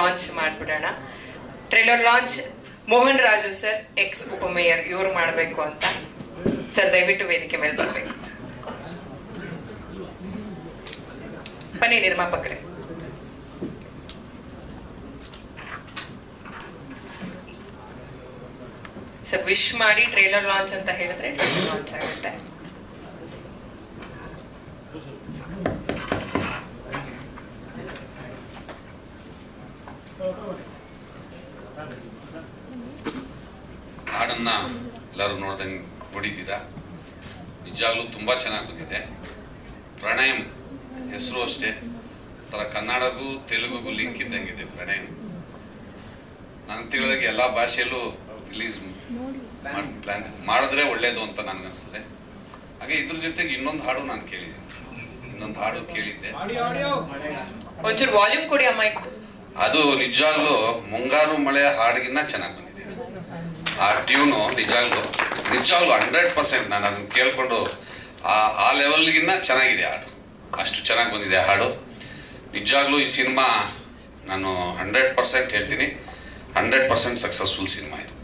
Launch ಮಾಡ್ಬಿಡೋಣ. Trailer launch Mohan Raju sir ex ಉಪಮೇಯರ್ ಇವರು ಮಾಡಬೇಕು ಅಂತ. ಸರ್ ದಯವಿಟ್ಟು ವೇದಿಕೆ ಮೇಲೆ ಬರಬೇಕು. ಬನ್ನಿ ನಿರ್ಮಾಪಕರೇ. ಸರ್ ವಿಶ್ ಮಾಡಿ ಟ್ರೇಲರ್ ಲಾಂಚ್ ಅಂತ ಹೇಳಿದ್ರೆ ಲಾಂಚ್ ಆಗುತ್ತೆ. ಹಾಡನ್ನ ಎಲ್ಲರೂ ನೋಡ್ದಂಗೆ ನೋಡಿದ್ದೀರಾ? ನಿಜಾಗ್ಲೂ ತುಂಬ ಚೆನ್ನಾಗಿ ಬಂದಿದೆ. ಪ್ರಣಯಂ ಹೆಸರು ಅಷ್ಟೇ. ಒಂಥರ ಕನ್ನಡಗೂ ತೆಲುಗುಗೂ ಲಿಂಕ್ ಇದ್ದಂಗಿದೆ ಪ್ರಣಯಂ. ನಾನು ತಿಳಿದಾಗ ಎಲ್ಲ ಭಾಷೆಯಲ್ಲೂ ರಿಲೀಸ್ ಮಾಡಿ ಪ್ಲಾನ್ ಮಾಡಿದ್ರೆ ಒಳ್ಳೇದು ಅಂತ ನನಗನ್ಸ್ತದೆ ಹಾಗೆ ಇದ್ರ ಜೊತೆಗೆ ಇನ್ನೊಂದು ಹಾಡು ನಾನು ಕೇಳಿದ್ದೀನಿ. ಇನ್ನೊಂದು ಹಾಡು ಕೇಳಿದ್ದೆ. ಒಂಚೂರು ವಾಲ್ಯೂಮ್ ಕೊಡಿ ಅಮ್ಮ ಅದು ನಿಜವಾಗ್ಲೂ ಮುಂಗಾರು ಮಳೆ ಹಾಡಿಗಿನ್ನ ಚೆನ್ನಾಗಿ. ಆ ಟ್ಯೂನು ನಿಜಾಗ್ಲೂ. ನಿಜಾಗ್ಲೂ ಹಂಡ್ರೆಡ್ ಪರ್ಸೆಂಟ್ ನಾನು ಅದನ್ನು ಕೇಳಿಕೊಂಡು ಆ ಆ ಲೆವೆಲ್ಗಿನ್ನ ಚೆನ್ನಾಗಿದೆ ಹಾಡು. ಅಷ್ಟು ಚೆನ್ನಾಗಿ ಬಂದಿದೆ ಹಾಡು. ನಿಜಾಗ್ಲೂ ಈ ಸಿನಿಮಾ ನಾನು ಹಂಡ್ರೆಡ್ ಪರ್ಸೆಂಟ್ ಹೇಳ್ತೀನಿ. ಹಂಡ್ರೆಡ್ ಪರ್ಸೆಂಟ್ ಸಕ್ಸಸ್ಫುಲ್ ಸಿನಿಮಾ ಇದು.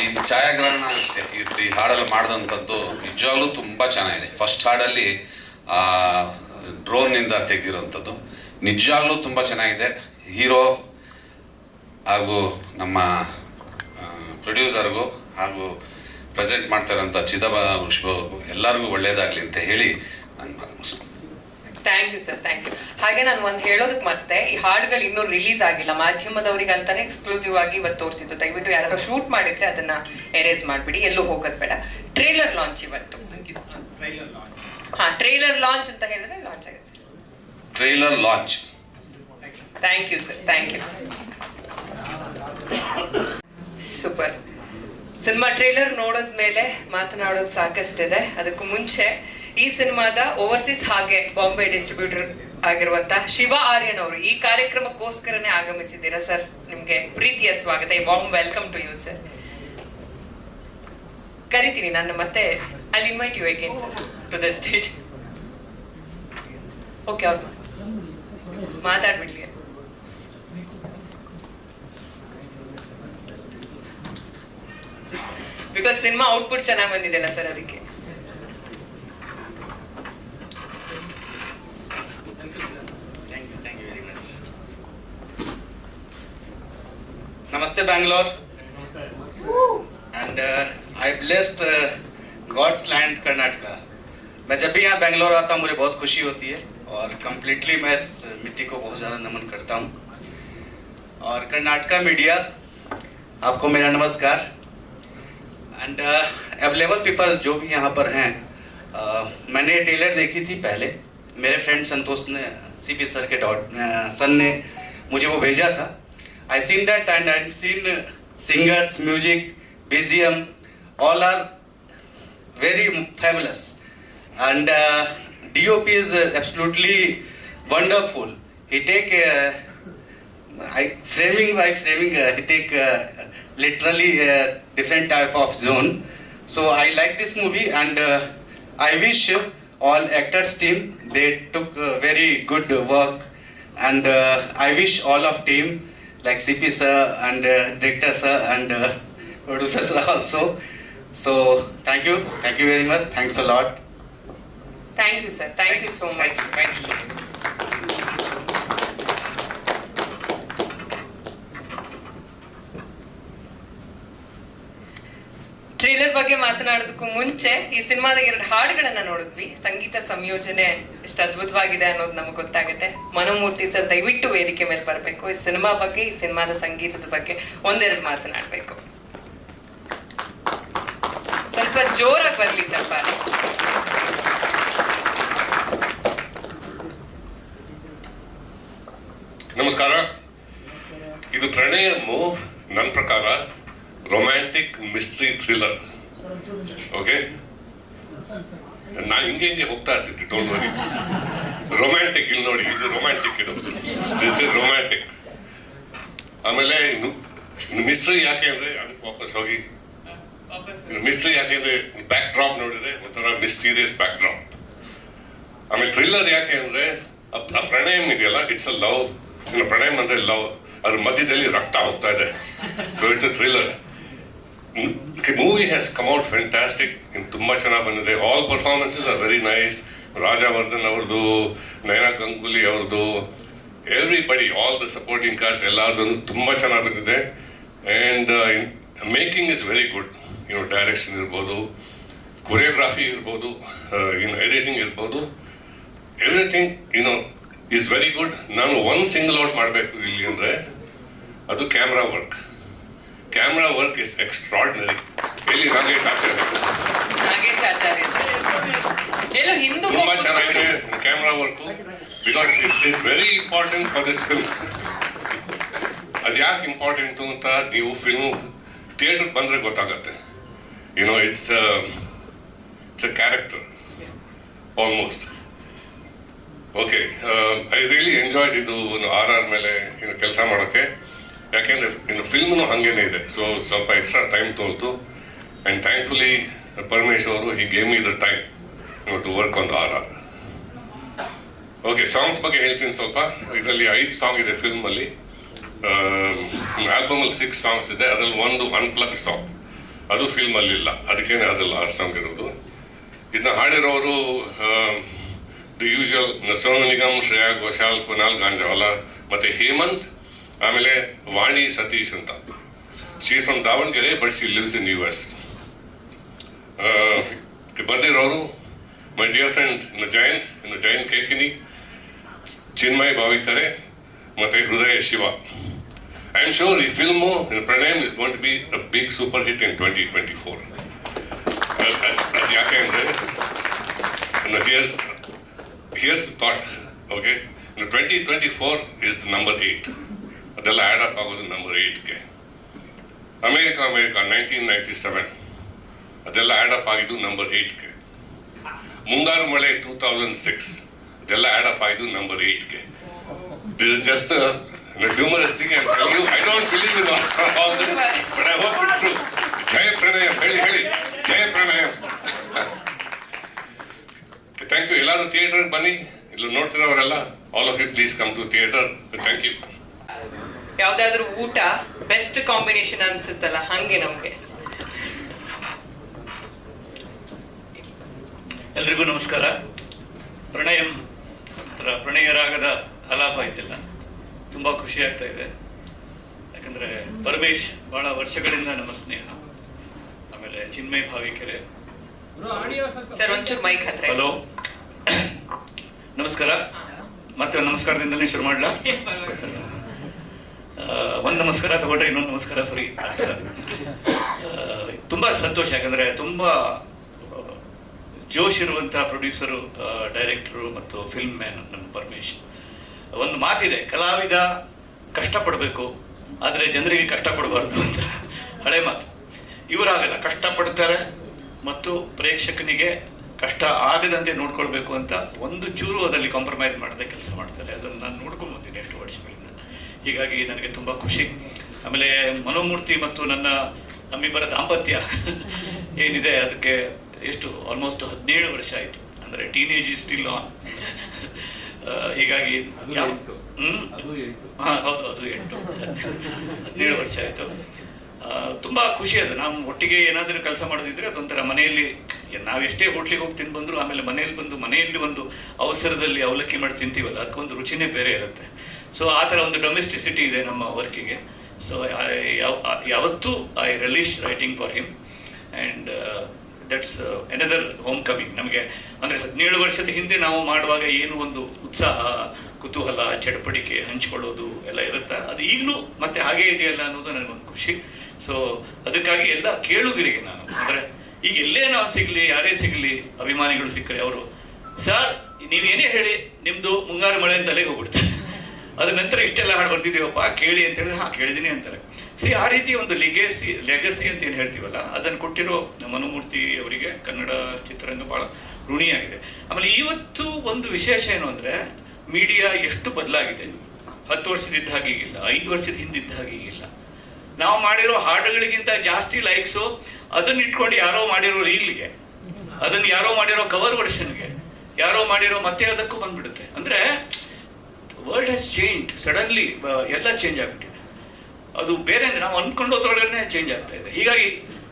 ಈ ಛಾಯಾಗ್ರಹಣ ಅಷ್ಟೇ. ಈ- ಹಾಡಲ್ಲಿ ಮಾಡಿದಂಥದ್ದು ನಿಜವಾಗ್ಲೂ ತುಂಬ ಚೆನ್ನಾಗಿದೆ. ಫಸ್ಟ್ ಹಾಡಲ್ಲಿ ಡ್ರೋನ್ನಿಂದ ತೆಗೆದಿರೋಂಥದ್ದು. ನಿಜವಾಗ್ಲೂ ತುಂಬ ಚೆನ್ನಾಗಿದೆ. ಹೀರೋ ಹಾಗೂ ನಮ್ಮ ಪ್ರೊಡ್ಯೂಸರ್ಗೂ ಹಾಗೂ ಪ್ರೆಸೆಂಟ್ ಮಾಡ್ತಾರಂಥ ಚಿದಬ ವಿಶ್ವಗೂ ಎಲ್ಲರಿಗೂ ಒಳ್ಳೆಯದಾಗಲಿ ಅಂತ ಹೇಳಿ ನಾನು ಮಾತು ಮುಗಿಸ್ತೀನಿ. Thank you sir thank you ಹಾಗೆ ನಾನು ಒಂದು ಹೇಳೋದಕ್ಕೆ ಮತ್ತೆ ಈ ಹಾಡುಗಳು ಇನ್ನೂ ರಿಲೀಸ್ ಆಗಿಲ್ಲ. ಮಾಧ್ಯಮದವರಿಗೆ ಅಂತಾನೆ ಎಕ್ಸ್ಕ್ಲೂಸಿವ್ ಆಗಿ ಇವತ್ತು ತೋರಿಸಿದ್ದು. ದಯವಿಟ್ಟು ಯಾರು ಶೂಟ್ ಮಾಡಿದ್ರೆ ಅದನ್ನ ಎರೇಜ್ ಮಾಡಿಬಿಡಿ. ಎಲ್ಲೂ ಹೋಗೋದು ಬೇಡ. ಟ್ರೇಲರ್ ಲಾಂಚ್ ಇವತ್ತು. ಹಾ ಟ್ರೇಲರ್ ಲಾಂಚ್ ಅಂತ ಹೇಳಿದ್ರೆ ಲಾಂಚ್ ಆಗುತ್ತೆ. Trailer launch thank you sir thank you super cinema trailer ನೋಡಿದ್ಮೇಲೆ ಮಾತನಾಡೋದು ಸಾಕಷ್ಟಿದೆ. ಅದಕ್ಕೂ ಮುಂಚೆ ಈ ಸಿನಿಮಾದ ಓವರ್ಸೀಸ್ ಹಾಗೆ ಬಾಂಬೆ ಡಿಸ್ಟ್ರಿಬ್ಯೂಟರ್ ಆಗಿರುವಂತ ಶಿವ ಆರ್ಯನ್ ಅವರು ಈ ಕಾರ್ಯಕ್ರಮಕ್ಕೋಸ್ಕರನೇ ಆಗಮಿಸಿದ್ದೀರಾ ಸರ್? ನಿಮ್ಗೆ ಪ್ರೀತಿಯ ಸ್ವಾಗತ. Warm welcome to you sir ಕರಿತೀನಿ, ನಾನು ಮತ್ತೆ ಅಲ್ಲಿ invite you again sir to the stage okay ಅವ್ರು ಮಾತಾಡ್ಬಿಡ್ಲಿ. ಬಿಕಾಸ್ ಸಿನಿಮಾ ಔಟ್ಪುಟ್ ಚೆನ್ನಾಗಿ ಬಂದಿದೆಲ್ಲ ಸರ್ ಅದಕ್ಕೆ Thank you, thank you very much. Namaste, Bangalore. And uh, I blessed uh, God's land, Karnataka. मैं जब भी यहाँ बेंगलोर आता हूँ मुझे बहुत खुशी होती है और कम्प्लीटली मैं इस मिट्टी को बहुत ज़्यादा नमन करता हूँ और कर्नाटका मीडिया आपको मेरा नमस्कार एंड अवेलेबल पीपल जो भी यहाँ पर हैं uh, मैंने टेलर देखी थी पहले। मेरे फ्रेंड संतोष ने सी पी सर के डॉट सन ने मुझे वो भेजा था। I seen that and I seen singers music BGM all are very fabulous. And uh, dop is uh, absolutely wonderful. He take uh, I, framing by framing uh, uh, literally a different type of zone. So I like this movie and uh, I wish all actors team, they took very good work and uh, I wish all of team like CP sir and uh, director sir and uh, producer sir also. So thank you, thank you very much, thanks a lot. Thank you sir, thank, thank you so much. Thank you so much. Trailer ಬಗ್ಗೆ ಮಾತನಾಡೋದಕ್ಕೂ ಮುಂಚೆ ಈ ಸಿನಿಮಾದ ಎರಡು ಹಾಡುಗಳನ್ನ ನೋಡಿದ್ವಿ. ಸಂಗೀತ ಸಂಯೋಜನೆ ಎಷ್ಟು ಅದ್ಭುತವಾಗಿದೆ ಅನ್ನೋದು ನಮಗೆ ಗೊತ್ತಾಗುತ್ತೆ. ಮನೋಮೂರ್ತಿ ಸರ್ ದಯವಿಟ್ಟು ವೇದಿಕೆ ಮೇಲೆ ಬರಬೇಕು. ಈ ಸಿನಿಮಾ ಬಗ್ಗೆ, ಈ ಸಿನಿಮಾದ ಸಂಗೀತದ ಬಗ್ಗೆ ಒಂದೆರಡು ಮಾತನಾಡಬೇಕು. ಸ್ವಲ್ಪ ಜೋರಾಗಿ ಬರಲಿ ಚಪ್ಪಾಳೆ ನಮಸ್ಕಾರ. ಇದು ಪ್ರಣಯ ಮೂವ್ ನನ್ನ ಪ್ರಕಾರ ರೊಮ್ಯಾಂಟಿಕ್ ಮಿಸ್ಟ್ರಿ ಥ್ರಿಲ್ಲರ್ ಓಕೆ ನಾ ಹಿಂಗೆ ಹಿಂಗೆ ಹೋಗ್ತಾ ಇರ್ತಿದ್ದೆ ಡೋಂಟ್ ವರಿ ರೊಮ್ಯಾಂಟಿಕ್ ಇಲ್ಲಿ ನೋಡಿ, ಇದು ರೊಮ್ಯಾಂಟಿಕ್ ಇದು. ಇಟ್ಸ್ ಇಸ್ ರೊಮ್ಯಾಂಟಿಕ್ ಆಮೇಲೆ ಮಿಸ್ಟ್ರಿ ಯಾಕೆ ಅಂದ್ರೆ, ಅದಕ್ಕೆ ವಾಪಸ್ ಹೋಗಿ. ಮಿಸ್ಟ್ರಿ ಯಾಕೆಂದ್ರೆ ಬ್ಯಾಕ್ ಡ್ರಾಪ್ ನೋಡಿದ್ರೆ ಒಂಥರ ಮಿಸ್ಟೀರಿಯಸ್ ಬ್ಯಾಕ್ ಡ್ರಾಪ್ ಆಮೇಲೆ ಥ್ರಿಲ್ಲರ್ ಯಾಕೆ ಅಂದ್ರೆ, ಆ ಇದೆಯಲ್ಲ ಇಟ್ಸ್ ಅ ಲವ್ ಪ್ರಣಯಂ ಅಂದ್ರೆ ಲವ್ ಅದ್ರ ಮಧ್ಯದಲ್ಲಿ ರಕ್ತ ಹೋಗ್ತಾ ಇದೆ. So it's a thriller movie has come out fantastic ತುಂಬ ಚೆನ್ನಾಗಿ ಬಂದಿದೆ all performances are very nice Rajavardhan ಅವ್ರದ್ದು ನಯನಾ ಗಂಗೂಲಿ ಅವ್ರದ್ದು everybody all the supporting cast ಎಲ್ಲರದ್ದು ತುಂಬ ಚೆನ್ನಾಗಿ ಬಂದಿದೆ and making is very good you know direction ಇರ್ಬೋದು ಕೊರಿಯೋಗ್ರಾಫಿ ಇರ್ಬೋದು ಇನ್ ಎಡಿಟಿಂಗ್ ಇರ್ಬೋದು everything you know is very good ನಾನು ಒಂದು ಸಿಂಗಲ್ ಔಟ್ ಮಾಡಬೇಕು ಇಲ್ಲಿ ಅಂದರೆ, ಅದು camera work camera work is extraordinary ಎಲ್ಲಿ ಆಚಾರ್ಯ? ನಾಗೇಶ್ ಆಚಾರ್ಯ ಎಲ್ಲೋ ಹಿಂದೂ ತುಂಬಾ ಚೆನ್ನಾಗಿದೆ camera work because it's it's very important for this film ಅದ್ಯಾಕೆ ಇಂಪಾರ್ಟೆಂಟು ಅಂತ ನೀವು ಫಿಲ್ಮ್ ಥಿಯೇಟರ್ ಬಂದರೆ ಗೊತ್ತಾಗತ್ತೆ. You know it's it's a character almost okay I really enjoyed ಇದು ಆರ್ ಆರ್ ಮೇಲೆ ಏನು ಕೆಲಸ ಮಾಡೋಕ್ಕೆ. ಯಾಕೆಂದ್ರೆ ಇನ್ನು ಫಿಲ್ಮ್ನು ಹಾಗೇನೆ ಇದೆ. ಸೊ ಸ್ವಲ್ಪ ಎಕ್ಸ್ಟ್ರಾ ಟೈಮ್ ತೋರ್ತು. ಆ್ಯಂಡ್ ಥ್ಯಾಂಕ್ಫುಲಿ ಪರಮೇಶ್ ಅವರು ಈ ಗೇಮ್ ಇದ್ರ time to work on the R R okay songs ಬಗ್ಗೆ ಹೇಳ್ತೀನಿ ಸ್ವಲ್ಪ. ಇದರಲ್ಲಿ ಐದು ಸಾಂಗ್ ಇದೆ ಫಿಲ್ಮಲ್ಲಿ ಆಲ್ಬಮಲ್ಲಿ ಸಿಕ್ಸ್ ಸಾಂಗ್ಸ್ ಇದೆ. ಅದರಲ್ಲಿ ಒಂದು ಅನ್ಪ್ಲಗ್ ಸಾಂಗ್ ಅದು ಫಿಲ್ಮಲ್ಲಿ ಇಲ್ಲ. ಅದಕ್ಕೇನೆ ಅದ್ರಲ್ಲಿ ಆರು ಸಾಂಗ್ ಇರೋದು. ಇದನ್ನ ಹಾಡಿರೋರು ದಿ ಯೂಶುವಲ್ ಸೋನು ನಿಗಮ್, ಶ್ರೇಯಾ ಘೋಷಾಲ್, ಕುನಾಲ್ ಗಾಂಜಾವಾಲಾ, ಮತ್ತೆ ಹೇಮಂತ್ ಆಮೇಲೆ ವಾಣಿ ಸತೀಶ್ ಅಂತ. She's from Davangere but she lives in U S ಬರ್ದಿರೋರು my dear friend ಇನ್ನು ಜಯಂತ್ ಇನ್ನು ಜಯಂತ್ ಕೇಕಿನಿ, ಚಿನ್ಮಯ್ ಭಾವಿಕರೆ, ಮತ್ತೆ Hridaya Shiva. I am sure ಈ film Pranayam is going to be a big super hit in twenty twenty four ಅದು ಯಾಕೆ ಅಂದರೆ here's here's thought okay twenty twenty four is the number eight ಅದೆಲ್ಲ add up ಆಗೋದು number ಏಯ್ಟ್ಗೆ America America nineteen ninety seven ಅದೆಲ್ಲ add up ಆಗಿದ್ದು number ಏಯ್ಟ್ಗೆ Mungaru Male two thousand six ಅದೆಲ್ಲ add up ಆಗಿದ್ದು number ಏಯ್ಟ್ಗೆ this is just humorous thing I tell you I don't believe all this but I Jaya Pranaya ಹೇಳಿ ಹೇಳಿ. ಜಯ ಪ್ರಣಯ thank you ಎಲ್ಲರೂ theatre ಬನ್ನಿ. ಇಲ್ಲಿ ನೋಡ್ತಿರೋರೆಲ್ಲ all of you please come to theatre thank you ಯಾವ್ದಾದ್ರು ಊಟ best combination ಅನ್ಸುತ್ತಲ್ಲ ಹಂಗೆ ನಮ್ಗೆ. ಎಲ್ರಿಗೂ ನಮಸ್ಕಾರ. ಪ್ರಣಯಂ ಒಂಥರ ಪ್ರಣಯ ರಾಗದ ಆಲಾಪ ಇದೆಲ್ಲ ತುಂಬಾ ಖುಷಿ ಆಗ್ತಾ ಇದೆ. ಯಾಕಂದ್ರೆ ಪರಮೇಶ್ ಭಾಳ ವರ್ಷಗಳಿಂದ ನಮ್ಮ ಸ್ನೇಹ. ಆಮೇಲೆ ಚಿನ್ಮಯ್ ಭಾವಿಕೆರೆ. ಸರ್ ಒಂಚೂರು ಮೈಕ್ ಹತ್ರ. ಹಲೋ ನಮಸ್ಕಾರ. ಮತ್ತೆ ನಮಸ್ಕಾರದಿಂದಲೇ ಶುರು ಮಾಡಲಾ? ಒಂದು ನಮಸ್ಕಾರ ತಗೊಂಡ್ರೆ ಇನ್ನೊಂದು ನಮಸ್ಕಾರ ಫ್ರೀ ತುಂಬ ಸಂತೋಷ, ಯಾಕಂದರೆ ತುಂಬ ಜೋಶ್ ಇರುವಂತಹ ಪ್ರೊಡ್ಯೂಸರು ಡೈರೆಕ್ಟರು ಮತ್ತು ಫಿಲ್ಮ್ ಮ್ಯಾನ್ ನಮ್ಮ ಪರಮೇಶ್. ಒಂದು ಮಾತಿದೆ, ಕಲಾವಿದ ಕಷ್ಟಪಡಬೇಕು, ಆದರೆ ಜನರಿಗೆ ಕಷ್ಟ ಕೊಡಬಾರ್ದು ಅಂತ. ಹಳೆ ಮಾತು. ಇವರಾಗಲ್ಲ, ಕಷ್ಟಪಡ್ತಾರೆ ಮತ್ತು ಪ್ರೇಕ್ಷಕನಿಗೆ ಕಷ್ಟ ಆಗದಂತೆ ನೋಡ್ಕೊಳ್ಬೇಕು ಅಂತ ಒಂದು ಚೂರು ಅದರಲ್ಲಿ ಕಾಂಪ್ರಮೈಸ್ ಮಾಡದೆ ಕೆಲಸ ಮಾಡ್ತಾರೆ. ಅದನ್ನು ನಾನು ನೋಡ್ಕೊಂಡು ಬಂದಿನಿ ಎಷ್ಟು ವರ್ಷಗಳಿಂದ. ಹೀಗಾಗಿ ನನಗೆ ತುಂಬ ಖುಷಿ. ಆಮೇಲೆ ಮನೋಮೂರ್ತಿ ಮತ್ತು ನನ್ನ ನಮ್ಮಿಬ್ಬರ ದಾಂಪತ್ಯ ಏನಿದೆ ಅದಕ್ಕೆ ಎಷ್ಟು ಆಲ್ಮೋಸ್ಟ್ ಹದಿನೇಳು ವರ್ಷ ಆಯಿತು. ಅಂದರೆ ಟೀನೇಜ್ ಇಸ್ ಸ್ಟಿಲ್ ಆನ್ ಹೀಗಾಗಿ ಹ್ಞೂ ಹ್ಮ್? ಹೌದು ಅದು ಎಂಟು. ಹದಿನೇಳು ವರ್ಷ ಆಯಿತು. ತುಂಬ ಖುಷಿ ಅದು. ನಾವು ಒಟ್ಟಿಗೆ ಏನಾದರೂ ಕೆಲಸ ಮಾಡೋದಿದ್ರೆ ಅದೊಂಥರ ಮನೆಯಲ್ಲಿ ನಾವೆಷ್ಟೇ ಹೋಟ್ಲಿಗೆ ಹೋಗಿ ತಿಂದು ಬಂದರೂ ಆಮೇಲೆ ಮನೆಯಲ್ಲಿ ಬಂದು ಮನೆಯಲ್ಲಿ ಒಂದು ಅವಸರದಲ್ಲಿ ಅವಲಕ್ಕಿ ಮಾಡಿ ತಿಂತೀವಲ್ಲ ಅದಕ್ಕೊಂದು ರುಚಿನೇ ಬೇರೆ ಇರುತ್ತೆ. ಸೊ ಆ ಥರ ಒಂದು ಡೊಮೆಸ್ಟಿಸಿಟಿ ಇದೆ ನಮ್ಮ ವರ್ಕಿಗೆ ಸೊ ಯಾವತ್ತೂ I release writing for him and that's another homecoming ನಮಗೆ ಅಂದರೆ ಹದಿನೇಳು ವರ್ಷದ ಹಿಂದೆ ನಾವು ಮಾಡುವಾಗ ಏನು ಒಂದು ಉತ್ಸಾಹ, ಕುತೂಹಲ ಚಟಪಟಿಕೆ ಹಂಚ್ಕೊಳ್ಳೋದು ಎಲ್ಲ ಇರುತ್ತಾ? ಅದು ಈಗಲೂ ಮತ್ತೆ ಹಾಗೇ ಇದೆಯಲ್ಲ ಅನ್ನೋದು ನನಗೊಂದು ಖುಷಿ. ಸೊ ಅದಕ್ಕಾಗಿ ಎಲ್ಲ ಕೇಳುಗರಿಗೆ ನಾನು. ಅಂದರೆ ಈಗ ಎಲ್ಲೇ ನಾವು ಸಿಗಲಿ, ಯಾರೇ ಸಿಗಲಿ, ಅಭಿಮಾನಿಗಳು ಸಿಕ್ಕರೆ ಅವರು, ಸರ್ ನೀವೇನೇ ಹೇಳಿ ನಿಮ್ಮದು ಮುಂಗಾರು ಮಳೆ ಅಂತ ತಲೆಗೆ ಹೋಗ್ಬಿಡ್ತಾರೆ ಅದ್ರ ನಂತರ ಇಷ್ಟೆಲ್ಲ ಹಾಡು ಬರ್ತಿದ್ದೀವಪ್ಪ ಕೇಳಿ ಅಂತ ಹೇಳಿದ್ರೆ, ಹಾ ಕೇಳಿದೀನಿ ಅಂತಾರೆ. ಸಿ ಆ ರೀತಿ ಒಂದು ಲಿಗೇಸಿ ಲೆಗಸಿ ಅಂತ ಏನು ಹೇಳ್ತೀವಲ್ಲ, ಅದನ್ನು ಕೊಟ್ಟಿರೋ ಮನುಮೂರ್ತಿ ಅವರಿಗೆ ಕನ್ನಡ ಚಿತ್ರರಂಗ ಭಾಳ ಋಣಿಯಾಗಿದೆ. ಆಮೇಲೆ ಇವತ್ತು ಒಂದು ವಿಶೇಷ ಏನು ಅಂದರೆ ಮೀಡಿಯಾ ಎಷ್ಟು ಬದಲಾಗಿದೆ. ಹತ್ತು ವರ್ಷದಿದ್ದ ಹಾಗೆ ಇಲ್ಲ, ಐದು ವರ್ಷದ ಹಿಂದಿದ್ದ ಹಾಗೆ ಇಲ್ಲ. ನಾವು ಮಾಡಿರೋ ಹಾಡುಗಳಿಗಿಂತ ಜಾಸ್ತಿ ಲೈಕ್ಸು ಅದನ್ನ ಇಟ್ಕೊಂಡು ಯಾರೋ ಮಾಡಿರೋ ರೀಲ್ಗೆ, ಅದನ್ನು ಯಾರೋ ಮಾಡಿರೋ ಕವರ್ ವರ್ಷನ್ಗೆ ಯಾರೋ ಮಾಡಿರೋ ಮತ್ತೆ ಅದಕ್ಕೂ ಬಂದ್ಬಿಡುತ್ತೆ. ಅಂದರೆ ವರ್ಲ್ಡ್ ಹ್ಯಾಸ್ ಚೇಂಜ್ ಸಡನ್ಲಿ ಎಲ್ಲ ಚೇಂಜ್ ಆಗ್ಬಿಟ್ಟಿದೆ. ಅದು ಬೇರೆ ನಾವು ಅಂದ್ಕೊಂಡೋದ್ರೊಳಗಡೆ ಚೇಂಜ್ ಆಗ್ತಾ ಇದೆ. ಹೀಗಾಗಿ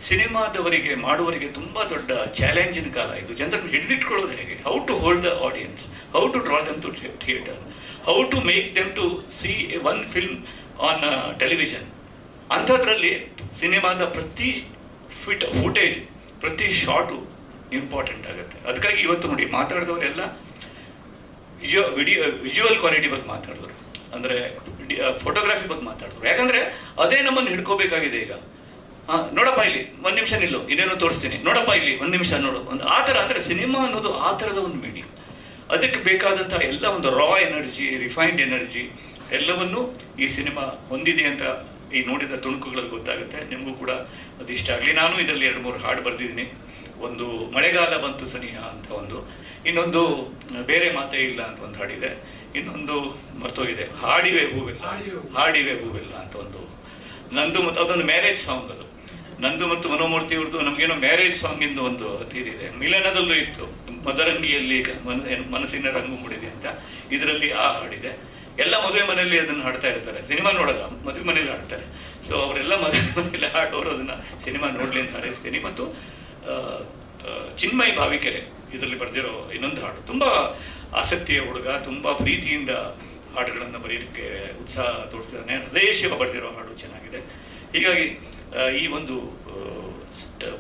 ಸಿನಿಮಾದವರಿಗೆ, ಮಾಡುವವರಿಗೆ ತುಂಬ ದೊಡ್ಡ ಚಾಲೆಂಜಿನ ಕಾಲ ಇದು. ಜನರನ್ನು ಹಿಡಿದಿಟ್ಕೊಳ್ಳೋದು ಹೇಗೆ? How to hold the audience how to draw them to theatre how to make them to see one film on television ಅಂಥದ್ರಲ್ಲಿ ಸಿನಿಮಾದ ಪ್ರತಿ ಫಿಟ್ ಫುಟೇಜ್ ಪ್ರತಿ ಶಾಟು ಇಂಪಾರ್ಟೆಂಟ್ ಆಗುತ್ತೆ. ಅದಕ್ಕಾಗಿ ಇವತ್ತು ನೋಡಿ, ಮಾತಾಡಿದವರೆಲ್ಲ ವಿಜುವ ವಿಡಿಯೋ ವಿಜುವಲ್ ಕ್ವಾಲಿಟಿ ಬಗ್ಗೆ ಮಾತಾಡಿದ್ರು. ಅಂದರೆ ಫೋಟೋಗ್ರಫಿ ಬಗ್ಗೆ ಮಾತಾಡಿದ್ರು. ಯಾಕಂದರೆ, ಅದೇ ನಮ್ಮನ್ನು ಹಿಡ್ಕೋಬೇಕಾಗಿದೆ ಈಗ. ಹಾಂ, ನೋಡಪ್ಪ ಇಲ್ಲಿ, ಒಂದು ನಿಮಿಷ ನಿಲ್ಲು, ಇನ್ನೇನೋ ತೋರಿಸ್ತೀನಿ. ನೋಡಪ್ಪ ಇಲ್ಲಿ, ಒಂದು ನಿಮಿಷ ನೋಡು. ಒಂದು ಆ ಥರ ಅಂದರೆ ಸಿನಿಮಾ ಅನ್ನೋದು ಆ ಥರದ ಒಂದು ಮೀಡಿಯಂ ಅದಕ್ಕೆ ಬೇಕಾದಂಥ ಎಲ್ಲ ಒಂದು ರಾ ಎನರ್ಜಿ ರಿಫೈನ್ಡ್ ಎನರ್ಜಿ ಎಲ್ಲವನ್ನು ಈ ಸಿನಿಮಾ ಹೊಂದಿದೆ ಅಂತ ಈ ನೋಡಿದ ತುಣುಕುಗಳಲ್ಲಿ ಗೊತ್ತಾಗುತ್ತೆ. ನಿಮಗೂ ಕೂಡ ಅದು ಇಷ್ಟ ಆಗಲಿ. ನಾನು ಇದರಲ್ಲಿ ಎರಡು ಮೂರು ಹಾಡು ಬರೆದಿದ್ದೀನಿ. ಒಂದು ಮಳೆಗಾಲ ಬಂತು ಸನಿಹ ಅಂತ ಒಂದು. ಇನ್ನೊಂದು ಬೇರೆ ಮಾತೇ ಇಲ್ಲ ಅಂತ ಒಂದು ಹಾಡಿದೆ. ಇನ್ನೊಂದು ಮರ್ತೋಗಿದೆ. ಹಾಡಿವೆ ಹೂವಿಲ್ಲ. ಹಾಡಿವೆ ಹೂವಿಲ್ಲ. ಅಂತ ಒಂದು. ನಂದು ಮತ್ತು ಅದೊಂದು ಮ್ಯಾರೇಜ್ ಸಾಂಗ್ ಅದು. ನಂದು ಮತ್ತು ಮನೋಮೂರ್ತಿ ಅವ್ರದ್ದು ನಮಗೇನೋ ಮ್ಯಾರೇಜ್ ಸಾಂಗ್ ಇಂದು ಒಂದು ಇದಿದೆ ಮಿಲನದಲ್ಲೂ ಇತ್ತು. ಮದರಂಗಿಯಲ್ಲಿ ಮನಸ್ಸಿನ ರಂಗು ಮೂಡಿದೆ ಅಂತ ಇದರಲ್ಲಿ ಆ ಹಾಡಿದೆ. ಎಲ್ಲ ಮದುವೆ ಮನೆಯಲ್ಲಿ ಅದನ್ನು ಹಾಡ್ತಾ ಇರ್ತಾರೆ. ಸಿನಿಮಾ ನೋಡಲ್ಲ ಮದುವೆ ಮನೇಲಿ ಹಾಡ್ತಾರೆ. ಸೊ ಅವರೆಲ್ಲ ಮದುವೆ ಮನೆಯಲ್ಲಿ ಹಾಡೋರು ಅದನ್ನ ಸಿನಿಮಾ ನೋಡ್ಲಿ ಅಂತ ಹಾರೈಸ್ತೀನಿ. ಮತ್ತು ಚಿನ್ಮಯ್ ಭಾವಿಕೆರೆ. ಇದರಲ್ಲಿ ಬರೆದಿರೋ ಇನ್ನೊಂದು ಹಾಡು. ತುಂಬಾ ಆಸಕ್ತಿಯ ಹುಡುಗ, ತುಂಬಾ ಪ್ರೀತಿಯಿಂದ ಹಾಡುಗಳನ್ನು ಬರೆಯೋದಕ್ಕೆ ಉತ್ಸಾಹ ತೋರಿಸ್ತಿದ್ದಾನೆ. ಹೃದಯ ಶಿವ ಬರೆದಿರೋ ಹಾಡು ಚೆನ್ನಾಗಿದೆ. ಹೀಗಾಗಿ ಈ ಒಂದು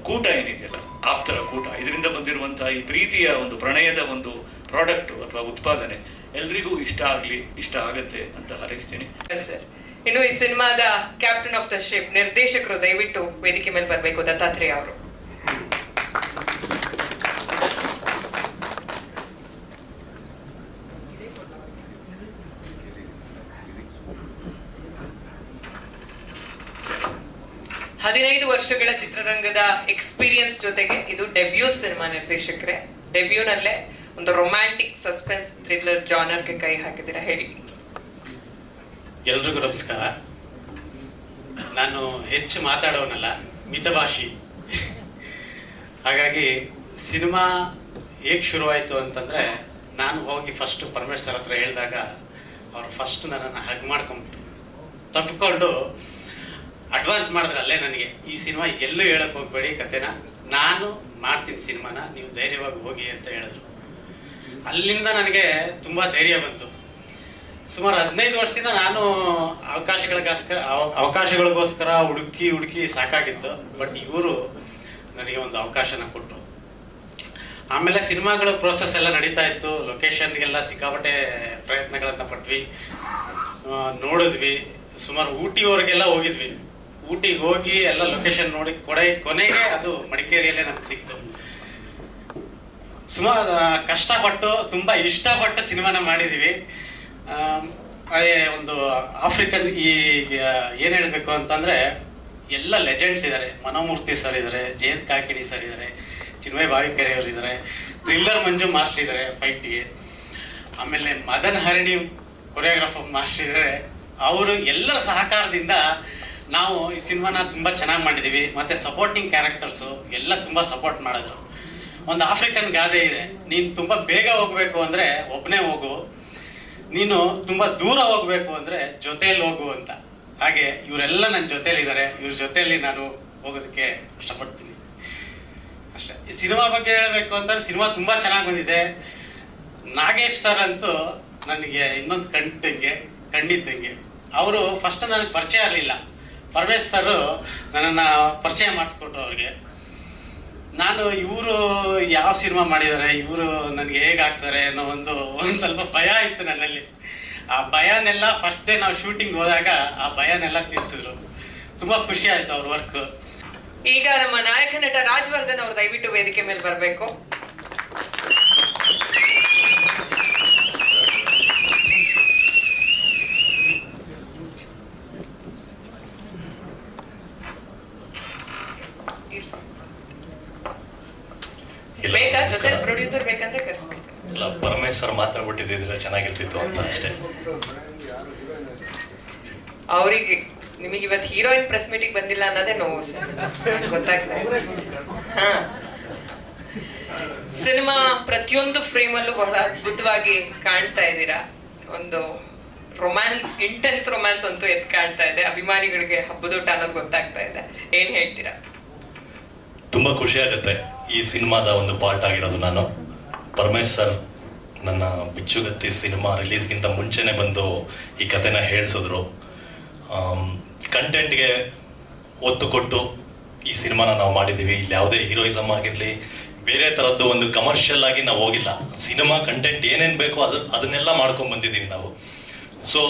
ಕೂಟ ಏನಿದೆಯಲ್ಲ, ಆಪ್ತರ ಕೂಟ, ಇದರಿಂದ ಬಂದಿರುವಂತಹ ಈ ಪ್ರೀತಿಯ ಒಂದು ಪ್ರಣಯದ ಒಂದು ಪ್ರಾಡಕ್ಟ್ ಅಥವಾ ಉತ್ಪಾದನೆ ಎಲ್ರಿಗೂ ಇಷ್ಟ ಆಗಲಿ, ಇಷ್ಟ ಆಗತ್ತೆ ಅಂತ ಹಾರೈಸ್ತೀನಿ. ಸರ್ ಇನ್ನು ಈ ಸಿನಿಮಾದ ಕ್ಯಾಪ್ಟನ್ ಆಫ್ ದ ಶಿಪ್ ನಿರ್ದೇಶಕರು ದಯವಿಟ್ಟು ವೇದಿಕೆ ಮೇಲೆ ಬರಬೇಕು, ದತ್ತಾತ್ರೇಯ ಅವರು. ಹದಿನೈದು ವರ್ಷಗಳ ಚಿತ್ರರಂಗದ ಎಕ್ಸ್ಪೀರಿಯನ್ಸ್ ಜೊತೆಗೆ ಇದು ಡೆಬ್ಯೂ ಸಿನಿಮಾ ನಿರ್ದೇಶಕರೇ. ಡೆಬ್ಯೂನಲ್ಲೇ ಒಂದು ರೊಮ್ಯಾಂಟಿಕ್ ಸಸ್ಪೆನ್ಸ್ ಥ್ರಿಲ್ಲರ್ ಜಾನರ್ಗೆ ಕೈ ಹಾಕಿದ್ದೀರಾ ಹೇಳಿ. ಎಲ್ರಿಗೂ ನಮಸ್ಕಾರ. ನಾನು ಹೆಚ್ಚು ಮಾತಾಡೋನಲ್ಲ, ಮಿತಭಾಷಿ. ಹಾಗಾಗಿ ಸಿನಿಮಾ ಹೇಗೆ ಶುರುವಾಯಿತು ಅಂತಂದರೆ, ನಾನು ಹೋಗಿ ಫಸ್ಟ್ ಪರಮೇಶ್ವರ್ ಹತ್ರ ಹೇಳಿದಾಗ, ಅವ್ರು ಫಸ್ಟ್ ನನ್ನನ್ನು ಹಗ್ ಮಾಡ್ಕೊಂಡ್ಬಿಟ್ಟು ತಪ್ಪಿಕೊಂಡು ಅಡ್ವಾನ್ಸ್ ಮಾಡಿದ್ರೆ ಅಲ್ಲೇ ನನಗೆ. ಈ ಸಿನಿಮಾ ಎಲ್ಲೂ ಹೇಳಕ್ಕೆ ಹೋಗಬೇಡಿ ಕತೆನ. ನಾನು ಮಾಡ್ತೀನಿ ಸಿನಿಮಾನ. ನೀವು ಧೈರ್ಯವಾಗಿ ಹೋಗಿ ಅಂತ ಹೇಳಿದ್ರು. ಅಲ್ಲಿಂದ ನನಗೆ ತುಂಬ ಧೈರ್ಯ ಬಂತು. ಸುಮಾರು ಹದಿನೈದು ವರ್ಷದಿಂದ ನಾನು ಅವಕಾಶಗಳಿಗೋಸ್ಕರ, ಅವ- ಅವಕಾಶಗಳಿಗೋಸ್ಕರ ಹುಡುಕಿ ಹುಡುಕಿ ಸಾಕಾಗಿತ್ತು. ಬಟ್ ಇವರು ನನಗೆ ಒಂದು ಅವಕಾಶನ ಕೊಟ್ಟರು ಆಮೇಲೆ ಸಿನಿಮಾಗಳ ಪ್ರೋಸೆಸ್ ಎಲ್ಲ ನಡೀತಾ ಇತ್ತು. ಲೊಕೇಶನ್ಗೆಲ್ಲ ಸಿಕ್ಕಾಪಟ್ಟೆ ಪ್ರಯತ್ನಗಳನ್ನು ಪಟ್ವಿ. ನೋಡಿದ್ವಿ. ಸುಮಾರು ಊಟಿವರೆಗೆಲ್ಲ ಹೋಗಿದ್ವಿ. ಊಟಿಗೆ ಹೋಗಿ ಎಲ್ಲ ಲೊಕೇಶನ್ ನೋಡಿ ಕೊಡೆ ಕೊನೆಗೆ ಅದು ಮಡಿಕೇರಿಯಲ್ಲೇ ನಮ್ಗೆ ಸಿಕ್ತು. ಸುಮಾರು ಕಷ್ಟಪಟ್ಟು ತುಂಬ ಇಷ್ಟಪಟ್ಟು ಸಿನಿಮಾನ ಮಾಡಿದ್ದೀವಿ ಆಮ್, ಅದೇ ಒಂದು ಆಫ್ರಿಕನ್ ಈ ಏನು ಹೇಳಬೇಕು ಅಂತಂದರೆ ಎಲ್ಲ ಲೆಜೆಂಡ್ಸ್ ಇದ್ದಾರೆ ಮನೋಮೂರ್ತಿ ಸರ್ ಇದ್ದಾರೆ ಜಯಂತ್ ಕಾಕಿಣಿ ಸರ್ ಇದ್ದಾರೆ ಚಿನ್ಮಯ್ ಭಾವಿಕೆರೆ ಅವರು ಇದ್ದಾರೆ ಥ್ರಿಲ್ಲರ್ ಮಂಜು ಮಾಸ್ಟರ್ ಇದ್ದಾರೆ ಫೈಟಿಗೆ ಆಮೇಲೆ ಮದನ್ ಹರಿಣಿ ಕೊರಿಯೋಗ್ರಾಫರ್ ಮಾಸ್ಟರ್ ಇದ್ದಾರೆ ಅವರು ಎಲ್ಲರ ಸಹಕಾರದಿಂದ ನಾವು ಈ ಸಿನಿಮಾನ ತುಂಬ ಚೆನ್ನಾಗಿ ಮಾಡಿದ್ದೀವಿ ಮತ್ತು ಸಪೋರ್ಟಿಂಗ್ ಕ್ಯಾರೆಕ್ಟರ್ಸು ಎಲ್ಲ ತುಂಬ ಸಪೋರ್ಟ್ ಮಾಡಿದ್ರು. ಒಂದು ಆಫ್ರಿಕನ್ ಗಾದೆ ಇದೆ. ನೀನು ತುಂಬ ಬೇಗ ಹೋಗಬೇಕು ಅಂದರೆ ಒಬ್ಬನೇ ಹೋಗು. ನೀನು ತುಂಬ ದೂರ ಹೋಗಬೇಕು ಅಂದರೆ ಜೊತೆಯಲ್ಲಿ ಹೋಗು ಅಂತ. ಹಾಗೆ ಇವರೆಲ್ಲ ನನ್ನ ಜೊತೆಯಲ್ಲಿದ್ದಾರೆ ಇವ್ರ ಜೊತೆಯಲ್ಲಿ ನಾನು ಹೋಗೋದಕ್ಕೆ ಇಷ್ಟಪಡ್ತೀನಿ ಅಷ್ಟೇ. ಈ ಸಿನಿಮಾ ಬಗ್ಗೆ ಹೇಳಬೇಕು ಅಂತಂದ್ರೆ ಸಿನಿಮಾ ತುಂಬ ಚೆನ್ನಾಗಿ ಬಂದಿದೆ. ನಾಗೇಶ್ ಸರ್ ಅಂತೂ ನನಗೆ ಇನ್ನೊಂದು ಕಂಡಿದ್ದಂಗೆ ಕಂಡಿದ್ದಂಗೆ. ಅವರು ಫಸ್ಟ್ ನನಗೆ ಪರಿಚಯ ಇರಲಿಲ್ಲ ಪರಮೇಶ್ ಸರ್ ನನ್ನನ್ನು ಪರಿಚಯ ಮಾಡಿಸ್ಕೊಟ್ರು ಅವ್ರಿಗೆ. ನಾನು ಇವರು ಯಾವ ಸಿನಿಮಾ ಮಾಡಿದ್ದಾರೆ ಇವರು ನನಗೆ ಹೇಗಾಗ್ತಾರೆ ಅನ್ನೋ ಒಂದು ಒಂದು ಸ್ವಲ್ಪ ಭಯ ಇತ್ತು ನನ್ನಲ್ಲಿ. ಆ ಭಯನೆಲ್ಲ ಫಸ್ಟ್ ಡೇ ನಾವು ಶೂಟಿಂಗ್ ಹೋದಾಗ ಆ ಭಯನೆಲ್ಲ ತೀರಿಸಿದ್ರು. ತುಂಬ ಖುಷಿ ಆಯಿತು ಅವ್ರ ವರ್ಕ್ ಈಗ ನಮ್ಮ ನಾಯಕ ನಟ ರಾಜವರ್ಧನ್ ಅವರು ದಯವಿಟ್ಟು ವೇದಿಕೆ ಮೇಲೆ ಬರಬೇಕು ಇಲ್ಲ, ಬೇಕಾ ಜೊತೆ ನಮಸ್ಕಾರ. ಪ್ರೊಡ್ಯೂಸರ್ ಬೇಕಂದ್ರೆ ಕರೆಸ್ಬಿಡ್ತೀನಿ. ಇಲ್ಲ ಪರಮೇಶ್ವರ್ ಮಾತಾಡ್ಬಿಟ್ಟಿದ್ರೆ ಚೆನ್ನಾಗಿರ್ತಿತ್ತು ಅಂತ ಅಷ್ಟೇ. ಅವರಿಗೆ ನಿಮಗೆ ಇವತ್ತು ಹೀರೋಯಿನ್ ಪ್ರೆಸ್ ಮೀಟಿಂಗ್ ಬಂದಿಲ್ಲ ಅನ್ನೋದೇ ನೋವು ಸರ್. ಗೊತ್ತಾಗ್ತಾ ಇದೆ ಹಾ. ಸಿನಿಮಾ ಪ್ರತಿಯೊಂದು ಫ್ರೇಮ್ ಅಲ್ಲೂ ಬಹಳ ಅದ್ಭುತವಾಗಿ ಕಾಣ್ತಾ ಇದ್ದೀರಾ? ಒಂದು ರೊಮ್ಯಾನ್ಸ್ ಇಂಟೆನ್ಸ್ ರೊಮ್ಯಾನ್ಸ್ ಅಂತೂ ಎದ್ದು ಕಾಣ್ತಾ ಇದೆ. ಅಭಿಮಾನಿಗಳಿಗೆ ಹಬ್ಬದೂಟ ಅನ್ನೋದು ಗೊತ್ತಾಗ್ತಾ ಇದೆ. ಏನ್ ಹೇಳ್ತೀರಾ? ತುಂಬಾ ಖುಷಿ ಆಗುತ್ತೆ. ಈ ಸಿನಿಮಾದ ಒಂದು ಪಾರ್ಟ್ ಆಗಿರೋದು ನಾನು. ಪರಮೇಶ್ ಸರ್ ನನ್ನ ಬಿಚ್ಚುಗತ್ತಿ ಸಿನಿಮಾ ರಿಲೀಸ್ಗಿಂತ ಮುಂಚೆನೆ ಬಂದು ಈ ಕಥೆನ ಹೇಳಿಸಿದ್ರು. ಕಂಟೆಂಟ್ಗೆ ಒತ್ತು ಕೊಟ್ಟು ಈ ಸಿನಿಮಾನ ನಾವು ಮಾಡಿದ್ದೀವಿ. ಇಲ್ಲಿ ಯಾವುದೇ ಹೀರೋಯಿಸಮ್ ಆಗಿರಲಿ, ಬೇರೆ ಥರದ್ದು ಒಂದು ಕಮರ್ಷಿಯಲ್ ಆಗಿ ನಾವು ಹೋಗಿಲ್ಲ. ಸಿನಿಮಾ ಕಂಟೆಂಟ್ ಏನೇನು ಬೇಕೋ ಅದು, ಅದನ್ನೆಲ್ಲ ಮಾಡ್ಕೊಂಡು ಬಂದಿದ್ದೀವಿ ನಾವು. ಸೊ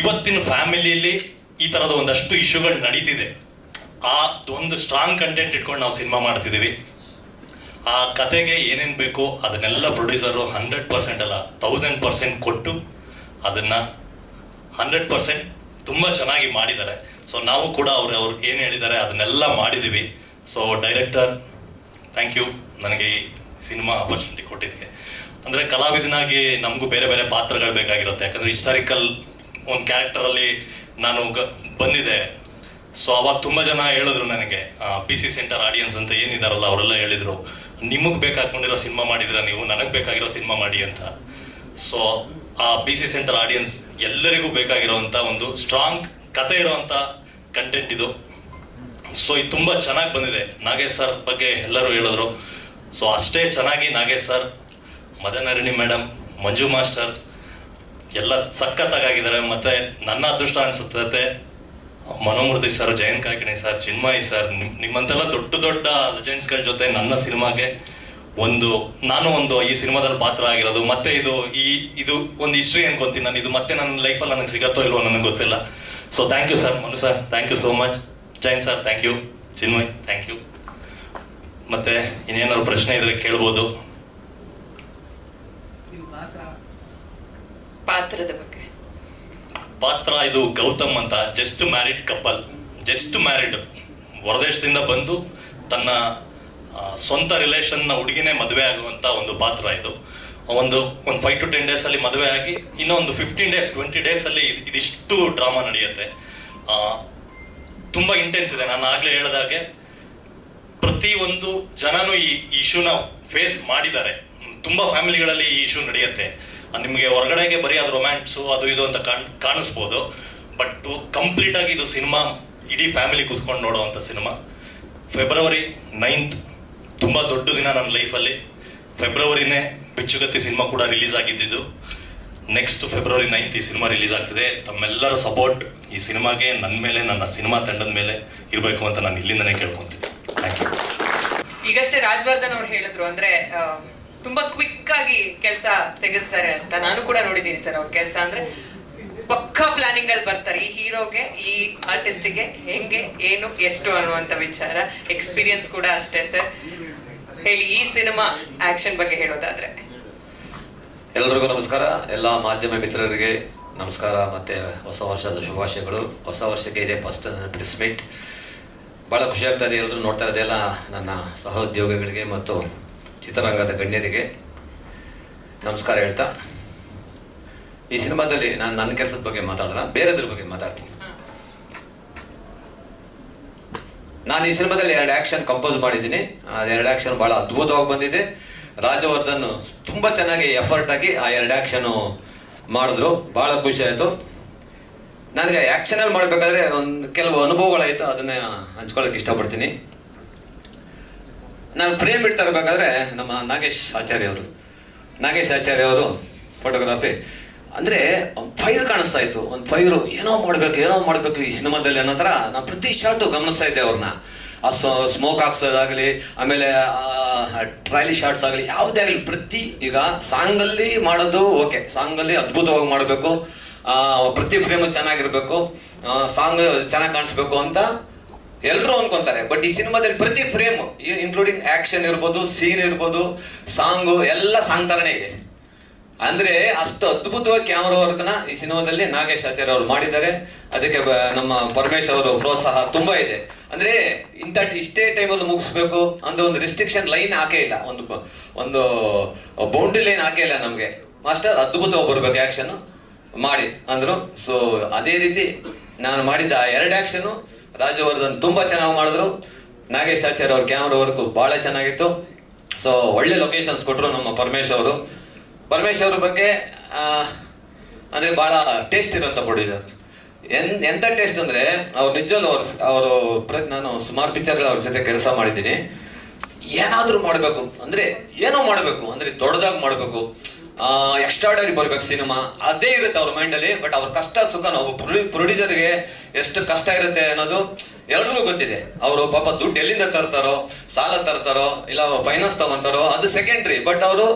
ಇವತ್ತಿನ ಫ್ಯಾಮಿಲಿಯಲ್ಲಿ ಈ ಥರದ ಒಂದಷ್ಟು ಇಶ್ಯೂಗಳು ನಡೀತಿದೆ. ಆ ಒಂದು ಸ್ಟ್ರಾಂಗ್ ಕಂಟೆಂಟ್ ಇಟ್ಕೊಂಡು ನಾವು ಸಿನಿಮಾ ಮಾಡ್ತಿದ್ದೀವಿ. ಆ ಕತೆಗೆ ಏನೇನು ಬೇಕೋ ಅದನ್ನೆಲ್ಲ ಪ್ರೊಡ್ಯೂಸರು ಹಂಡ್ರೆಡ್ ಪರ್ಸೆಂಟ್ ಅಲ್ಲ ತೌಸಂಡ್ ಪರ್ಸೆಂಟ್ ಕೊಟ್ಟು ಅದನ್ನ ಹಂಡ್ರೆಡ್ ಪರ್ಸೆಂಟ್ ತುಂಬ ಚೆನ್ನಾಗಿ ಮಾಡಿದ್ದಾರೆ. ಸೊ ನಾವು ಕೂಡ ಅವ್ರು ಅವ್ರು ಏನು ಹೇಳಿದ್ದಾರೆ ಅದನ್ನೆಲ್ಲ ಮಾಡಿದ್ದೀವಿ. ಸೊ ಡೈರೆಕ್ಟರ್ ಥ್ಯಾಂಕ್ ಯು ನನಗೆ ಈ ಸಿನಿಮಾ ಆಪರ್ಚುನಿಟಿ ಕೊಟ್ಟಿದ್ದಕ್ಕೆ. ಅಂದರೆ ಕಲಾವಿದನಾಗಿ ನಮಗೂ ಬೇರೆ ಬೇರೆ ಪಾತ್ರಗಳು ಬೇಕಾಗಿರುತ್ತೆ. ಯಾಕಂದರೆ ಹಿಸ್ಟಾರಿಕಲ್ ಒಂದು ಕ್ಯಾರೆಕ್ಟರಲ್ಲಿ ನಾನು ಗ ಬಂದಿದೆ ಸೊ ಅವಾಗ ತುಂಬ ಜನ ಹೇಳಿದ್ರು ನನಗೆ ಪಿ ಸಿ ಸೆಂಟರ್ ಆಡಿಯನ್ಸ್ ಅಂತ ಏನಿದಾರಲ್ಲ, ಅವರೆಲ್ಲ ಹೇಳಿದ್ರು. ನಿಮಗೆ ಬೇಕಾಕೊಂಡಿರೋ ಸಿನಿಮಾ ಮಾಡಿದಿರ ನೀವು, ನನಗೆ ಬೇಕಾಗಿರೋ ಸಿನಿಮಾ ಮಾಡಿ ಅಂತ. ಸೊ ಆ ಬಿ ಸಿ ಸೆಂಟರ್ ಆಡಿಯನ್ಸ್ ಎಲ್ಲರಿಗೂ ಬೇಕಾಗಿರೋವಂಥ ಒಂದು ಸ್ಟ್ರಾಂಗ್ ಕತೆ ಇರೋವಂಥ ಕಂಟೆಂಟ್ ಇದು. ಸೊ ಇದು ತುಂಬ ಚೆನ್ನಾಗಿ ಬಂದಿದೆ. ನಾಗೇಶ್ ಸರ್ ಬಗ್ಗೆ ಎಲ್ಲರೂ ಹೇಳಿದ್ರು. ಸೊ ಅಷ್ಟೇ ಚೆನ್ನಾಗಿ Nagesh sir ಮದನರಣಿ madam Manju master, ಎಲ್ಲ ಸಖತ್ತಾಗಿದ್ದಾರೆ ಮತ್ತೆ ನನ್ನ ಅದೃಷ್ಟ ಅನ್ಸುತ್ತೆ Manomurthy sir, Jayant Kaikini sir, Chinmayi sir, ನಿಮ್, ನಿಮ್ಮಂತೆಲ್ಲ ದೊಡ್ಡ ದೊಡ್ಡ ಲೆಜೆಂಡ್ಸ್ಗಳ ಜೊತೆ ನನ್ನ ಸಿನಿಮಾಗೆ ಒಂದು, ನಾನು ಒಂದು ಈ ಸಿನಿಮಾದಲ್ಲಿ ಪಾತ್ರ ಆಗಿರೋದು, ಮತ್ತೆ ಇದು ಈ, ಇದು ಒಂದು ಹಿಸ್ಟ್ರಿ ಅನ್ಕೊಂತೀನಿ ನಾನು, ಇದು ಮತ್ತೆ ನನ್ನ ಲೈಫಲ್ಲಿ ನನಗೆ ಸಿಗತ್ತೋ ಇಲ್ವೋ ನನಗೆ ಗೊತ್ತಿಲ್ಲ. So thank you sir Manu sir thank you so much Jain sir thank you Chinmay thank you ಮತ್ತೆ ಇನ್ನೇನಾದ್ರು ಪ್ರಶ್ನೆ ಇದ್ರೆ ಕೇಳ್ಬೋದು. ಪಾತ್ರದ ಬಗ್ಗೆ. ಪಾತ್ರ ಇದು ಗೌತಮ್ ಅಂತ. Just married couple just married ಹೊರದೇಶದಿಂದ ಬಂದು ತನ್ನ ಸ್ವಂತ ರಿಲೇಷನ್ನ ಹುಡುಗಿನೇ ಮದುವೆ ಆಗುವಂತ ಒಂದು ಪಾತ್ರ ಇದು. ಒಂದು ಒಂದು ಫೈವ್ ಟು ಟೆನ್ ಡೇಸ್ ಅಲ್ಲಿ ಮದುವೆ ಆಗಿ, ಇನ್ನೊಂದು ಫಿಫ್ಟೀನ್ ಡೇಸ್ ಟ್ವೆಂಟಿ ಡೇಸ್ ಅಲ್ಲಿ ಇದ್- ಇದಿಷ್ಟು ಡ್ರಾಮಾ ನಡೆಯುತ್ತೆ. ತುಂಬಾ ಇಂಟೆನ್ಸ್ ಇದೆ. ನಾನು ಆಗಲೇ ಹೇಳಿದಾಗೆ, ಪ್ರತಿ ಒಂದು ಜನನು ಈ ಇಶ್ಯೂನ ಫೇಸ್ ಮಾಡಿದ್ದಾರೆ. ತುಂಬ ಫ್ಯಾಮಿಲಿಗಳಲ್ಲಿ ಈ ಇಶ್ಯೂ ನಡೆಯುತ್ತೆ. ನಿಮಗೆ ಹೊರಗಡೆಗೆ ಬರೀ ಅದು ರೊಮ್ಯಾನ್ಸು ಅದು ಇದು ಅಂತ ಕಾಣ್, ಕಾಣಿಸ್ಬೋದು. ಬಟ್ ಕಂಪ್ಲೀಟ್ ಆಗಿ ಇದು ಸಿನಿಮಾ ಇಡೀ ಫ್ಯಾಮಿಲಿ ಕೂತ್ಕೊಂಡು ನೋಡುವಂಥ ಸಿನಿಮಾ ಫೆಬ್ರವರಿ ನೈನ್ತ್ ತುಂಬ ದೊಡ್ಡ ದಿನ ನನ್ನ ಲೈಫಲ್ಲಿ ಫೆಬ್ರವರಿನೇ ಬಿಚ್ಚುಗತ್ತಿ ಸಿನಿಮಾ ಕೂಡ ರಿಲೀಸ್ ಆಗಿದ್ದಿದ್ದು. ನೆಕ್ಸ್ಟ್ ಫೆಬ್ರವರಿ ನೈನ್ತ್ ಈ ಸಿನಿಮಾ ರಿಲೀಸ್ ಆಗ್ತಿದೆ. ತಮ್ಮೆಲ್ಲರ ಸಪೋರ್ಟ್ ಈ ಸಿನಿಮಾಗೆ ನನ್ನ ಮೇಲೆ, ನನ್ನ ಸಿನಿಮಾ ತಂಡದ ಮೇಲೆ ಇರಬೇಕು ಅಂತ ನಾನು ಇಲ್ಲಿಂದನೇ ಕೇಳ್ಕೊತೀನಿ. ಥ್ಯಾಂಕ್ ಯು ಈಗಷ್ಟೇ ರಾಜವರ್ಧನ್ ಅವ್ರು ಹೇಳಿದ್ರು ಅಂದ್ರೆ ತುಂಬಾ ಕ್ವಿಕ್ ಆಗಿ ಕೆಲಸ ತೆಗೆಸ್ತಾರೆ ಅಂತ ನಾನು ಕೂಡ ನೋಡಿದ್ದೀನಿ ಸರ್ ಅವ್ರ ಕೆಲಸ ಅಂದ್ರೆ ಪಕ್ಕಾ ಪ್ಲಾನಿಂಗ್ ಅಲ್ಲಿ ಬರ್ತಾರೆ. ಈ ಹೀರೋಗೆ, ಈ ಆರ್ಟಿಸ್ಟ್ಗೆ ಹೆಂಗೆ, ಏನು, ಎಷ್ಟು ಅನ್ನುವಂತ ವಿಚಾರ ಎಕ್ಸ್ಪೀರಿಯನ್ಸ್ ಕೂಡ ಅಷ್ಟೇ ಸರ್. ಹೇಳಿ, ಈ ಸಿನಿಮಾ ಆಕ್ಷನ್ ಬಗ್ಗೆ ಹೇಳೋದಾದ್ರೆ. ಎಲ್ಲರಿಗೂ ನಮಸ್ಕಾರ. ಎಲ್ಲ ಮಾಧ್ಯಮ ಮಿತ್ರರಿಗೆ ನಮಸ್ಕಾರ ಮತ್ತೆ ಹೊಸ ವರ್ಷದ ಶುಭಾಶಯಗಳು. ಹೊಸ ವರ್ಷಕ್ಕೆ ಇದೆ ಫಸ್ಟ್ ಪ್ರಿಸ್ಮಿಟ್ ಪ್ರೆಸ್ ಭಾಳ ಖುಷಿ ಆಗ್ತಾ ಇದೆ. ಎಲ್ಲರೂ ನೋಡ್ತಾ ಇರೋದೆಲ್ಲ ನನ್ನ ಸಹೋದ್ಯೋಗಿಗಳಿಗೆ ಮತ್ತು ಚಿತ್ರರಂಗದ ಗಣ್ಯರಿಗೆ ನಮಸ್ಕಾರ ಹೇಳ್ತಾ, ಈ ಸಿನಿಮಾದಲ್ಲಿ ನಾನು ನನ್ನ ಕೆಲಸದ ಬಗ್ಗೆ ಮಾತಾಡಲ್ಲ, ಬೇರೆದ್ರ ಬಗ್ಗೆ ಮಾತಾಡ್ತೀನಿ. ನಾನು ಈ ಸಿನಿಮಾದಲ್ಲಿ ಎರಡು ಆಕ್ಷನ್ ಕಂಪೋಸ್ ಮಾಡಿದ್ದೀನಿ. ಎರಡು ಆಕ್ಷನ್ ಬಹಳ ಅದ್ಭುತವಾಗಿ ಬಂದಿದೆ. ರಾಜವರ್ಧನ್ ತುಂಬಾ ಚೆನ್ನಾಗಿ ಎಫರ್ಟ್ ಆಗಿ ಆ ಎರಡು ಆಕ್ಷನ್ ಮಾಡಿದ್ರು. ಬಹಳ ಖುಷಿ ಆಯ್ತು. ನನಗೆ ಆಕ್ಷನ್ ಅಲ್ಲಿ ಮಾಡ್ಬೇಕಾದ್ರೆ ಒಂದು ಕೆಲವು ಅನುಭವಗಳಾಯಿತು. ಅದನ್ನ ಹಂಚ್ಕೊಳ್ಳೋಕೆ ಇಷ್ಟಪಡ್ತೀನಿ. ನಾನು ಫ್ರೇಮ್ ಇಡ್ತಾ ಇರ್ಬೇಕಾದ್ರೆ ನಮ್ಮ ನಾಗೇಶ್ ಆಚಾರ್ಯ ಅವರು. ನಾಗೇಶ್ ಆಚಾರ್ಯ ಅವರು ಫೋಟೋಗ್ರಾಫಿ ಅಂದ್ರೆ ಫೈರ್ ಕಾಣಿಸ್ತಾ ಇತ್ತು. ಒಂದು ಫೈರ್ ಏನೋ ಮಾಡ್ಬೇಕು ಏನೋ ಮಾಡ್ಬೇಕು ಈ ಸಿನಿಮಾದಲ್ಲಿ ಅನ್ನೋ ಥರ ನಾನು ಪ್ರತಿ ಶಾಟು ಗಮನಿಸ್ತಾ ಇದ್ದೆ ಅವ್ರನ್ನ. ಆ ಸ್ಮೋಕ್ ಹಾಕ್ಸೋದಾಗಲಿ, ಆಮೇಲೆ ಟ್ರೈಲಿ ಶಾರ್ಟ್ಸ್ ಆಗಲಿ, ಯಾವುದೇ ಆಗಲಿ, ಪ್ರತಿ ಈಗ ಸಾಂಗಲ್ಲಿ ಮಾಡೋದು ಓಕೆ ಸಾಂಗಲ್ಲಿ ಅದ್ಭುತವಾಗಿ ಮಾಡಬೇಕು. ಪ್ರತಿ ಫ್ರೇಮು ಚೆನ್ನಾಗಿರ್ಬೇಕು. ಸಾಂಗ್ ಚೆನ್ನಾಗಿ ಕಾಣಿಸ್ಬೇಕು ಅಂತ ಎಲ್ಲರೂ ಅನ್ಕೊಂತಾರೆ ಬಟ್ ಈ ಸಿನಿಮಾದಲ್ಲಿ ಪ್ರತಿ ಫ್ರೇಮ್ ಇನ್ಕ್ಲೂಡಿಂಗ್ ಆಕ್ಷನ್ ಇರ್ಬೋದು ಸೀನ್ ಇರ್ಬೋದು ಸಾಂಗು ಎಲ್ಲ ಸಾಂಗ್ ಇದೆ. ಅಂದ್ರೆ ಅಷ್ಟು ಅದ್ಭುತವಾಗಿ ಕ್ಯಾಮರಾ ವರ್ಕ್ನ ಈ ಸಿನಿಮಾದಲ್ಲಿ ನಾಗೇಶ್ ಆಚಾರ್ಯ ಅವರು ಮಾಡಿದ್ದಾರೆ. ಅದಕ್ಕೆ ನಮ್ಮ ಪರಮೇಶ್ ಅವರು ಪ್ರೋತ್ಸಾಹ ತುಂಬಾ ಇದೆ. ಅಂದ್ರೆ ಇಂಥ ಇಷ್ಟೇ ಟೈಮಲ್ಲಿ ಮುಗಿಸ್ಬೇಕು ಅಂತ ಒಂದು ರಿಸ್ಟ್ರಿಕ್ಷನ್ ಲೈನ್ ಹಾಕೇ ಇಲ್ಲ. ಒಂದು ಒಂದು ಬೌಂಡ್ರಿ ಲೈನ್ ಹಾಕೇ ಇಲ್ಲ ನಮಗೆ. ಮಾಸ್ಟರ್ ಅದ್ಭುತವಾಗಿ ಬರ್ಬೇಕು ಆಕ್ಷನ್ ಮಾಡಿ ಅಂದ್ರು. ಸೊ ಅದೇ ರೀತಿ ನಾನು ಮಾಡಿದ ಎರಡು ಆಕ್ಷನ್ ರಾಜವರ್ಧನ್ ತುಂಬಾ ಚೆನ್ನಾಗಿ ಮಾಡಿದ್ರು. ನಾಗೇಶ್ ಆಚಾರ್ಯ ಅವ್ರ ಕ್ಯಾಮ್ರಾ ವರ್ಕ್ ಬಹಳ ಚೆನ್ನಾಗಿತ್ತು. ಸೊ ಒಳ್ಳೆ ಲೊಕೇಶನ್ಸ್ ಕೊಟ್ಟರು ನಮ್ಮ ಪರಮೇಶ್ ಅವರು. ಪರಮೇಶ್ ಅವ್ರ ಬಗ್ಗೆ ಅಂದ್ರೆ ಬಹಳ ಟೇಸ್ಟ್ ಇರುವಂತ ಪ್ರೊಡ್ಯೂಸರ್ ಎನ್, ಎಂತ ಟೇಸ್ಟ್ ಅಂದ್ರೆ, ಅವ್ರು ನಿಜವಲ್ಲೂ ಅವ್ರು, ಅವರು ನಾನು ಸುಮಾರು ಪಿಕ್ಚರ್ ಅವ್ರ ಜೊತೆ ಕೆಲಸ ಮಾಡಿದ್ದೀನಿ. ಏನಾದ್ರೂ ಮಾಡಬೇಕು. ಅಂದ್ರೆ, ಏನೋ ಮಾಡಬೇಕು. ಅಂದ್ರೆ, ದೊಡ್ಡದಾಗಿ ಮಾಡಬೇಕು. ಎಕ್ಸ್ಟ್ರಾಡರಿ ಬರ್ಬೇಕು ಸಿನಿಮಾ ಅದೇ ಇರುತ್ತೆ ಅವ್ರ ಮೈಂಡಲ್ಲಿ ಬಟ್ ಅವ್ರ ಕಷ್ಟ, ಸುಖ ನಾವು ಪ್ರೊಡ್ಯೂಸರ್ಗೆ ಎಷ್ಟು ಕಷ್ಟ ಇರುತ್ತೆ ಅನ್ನೋದು ಎಲ್ರಿಗೂ ಗೊತ್ತಿದೆ. ಅವರು ಪಾಪ ದುಡ್ಡು ಎಲ್ಲಿಂದ ತರ್ತಾರೋ, ಸಾಲ ತರ್ತಾರೋ, ಇಲ್ಲ ಫೈನಾನ್ಸ್ ತಗೊಂತಾರೋ, ಅದು ಸೆಕೆಂಡ್ರಿ ಬಟ್ ಅವರು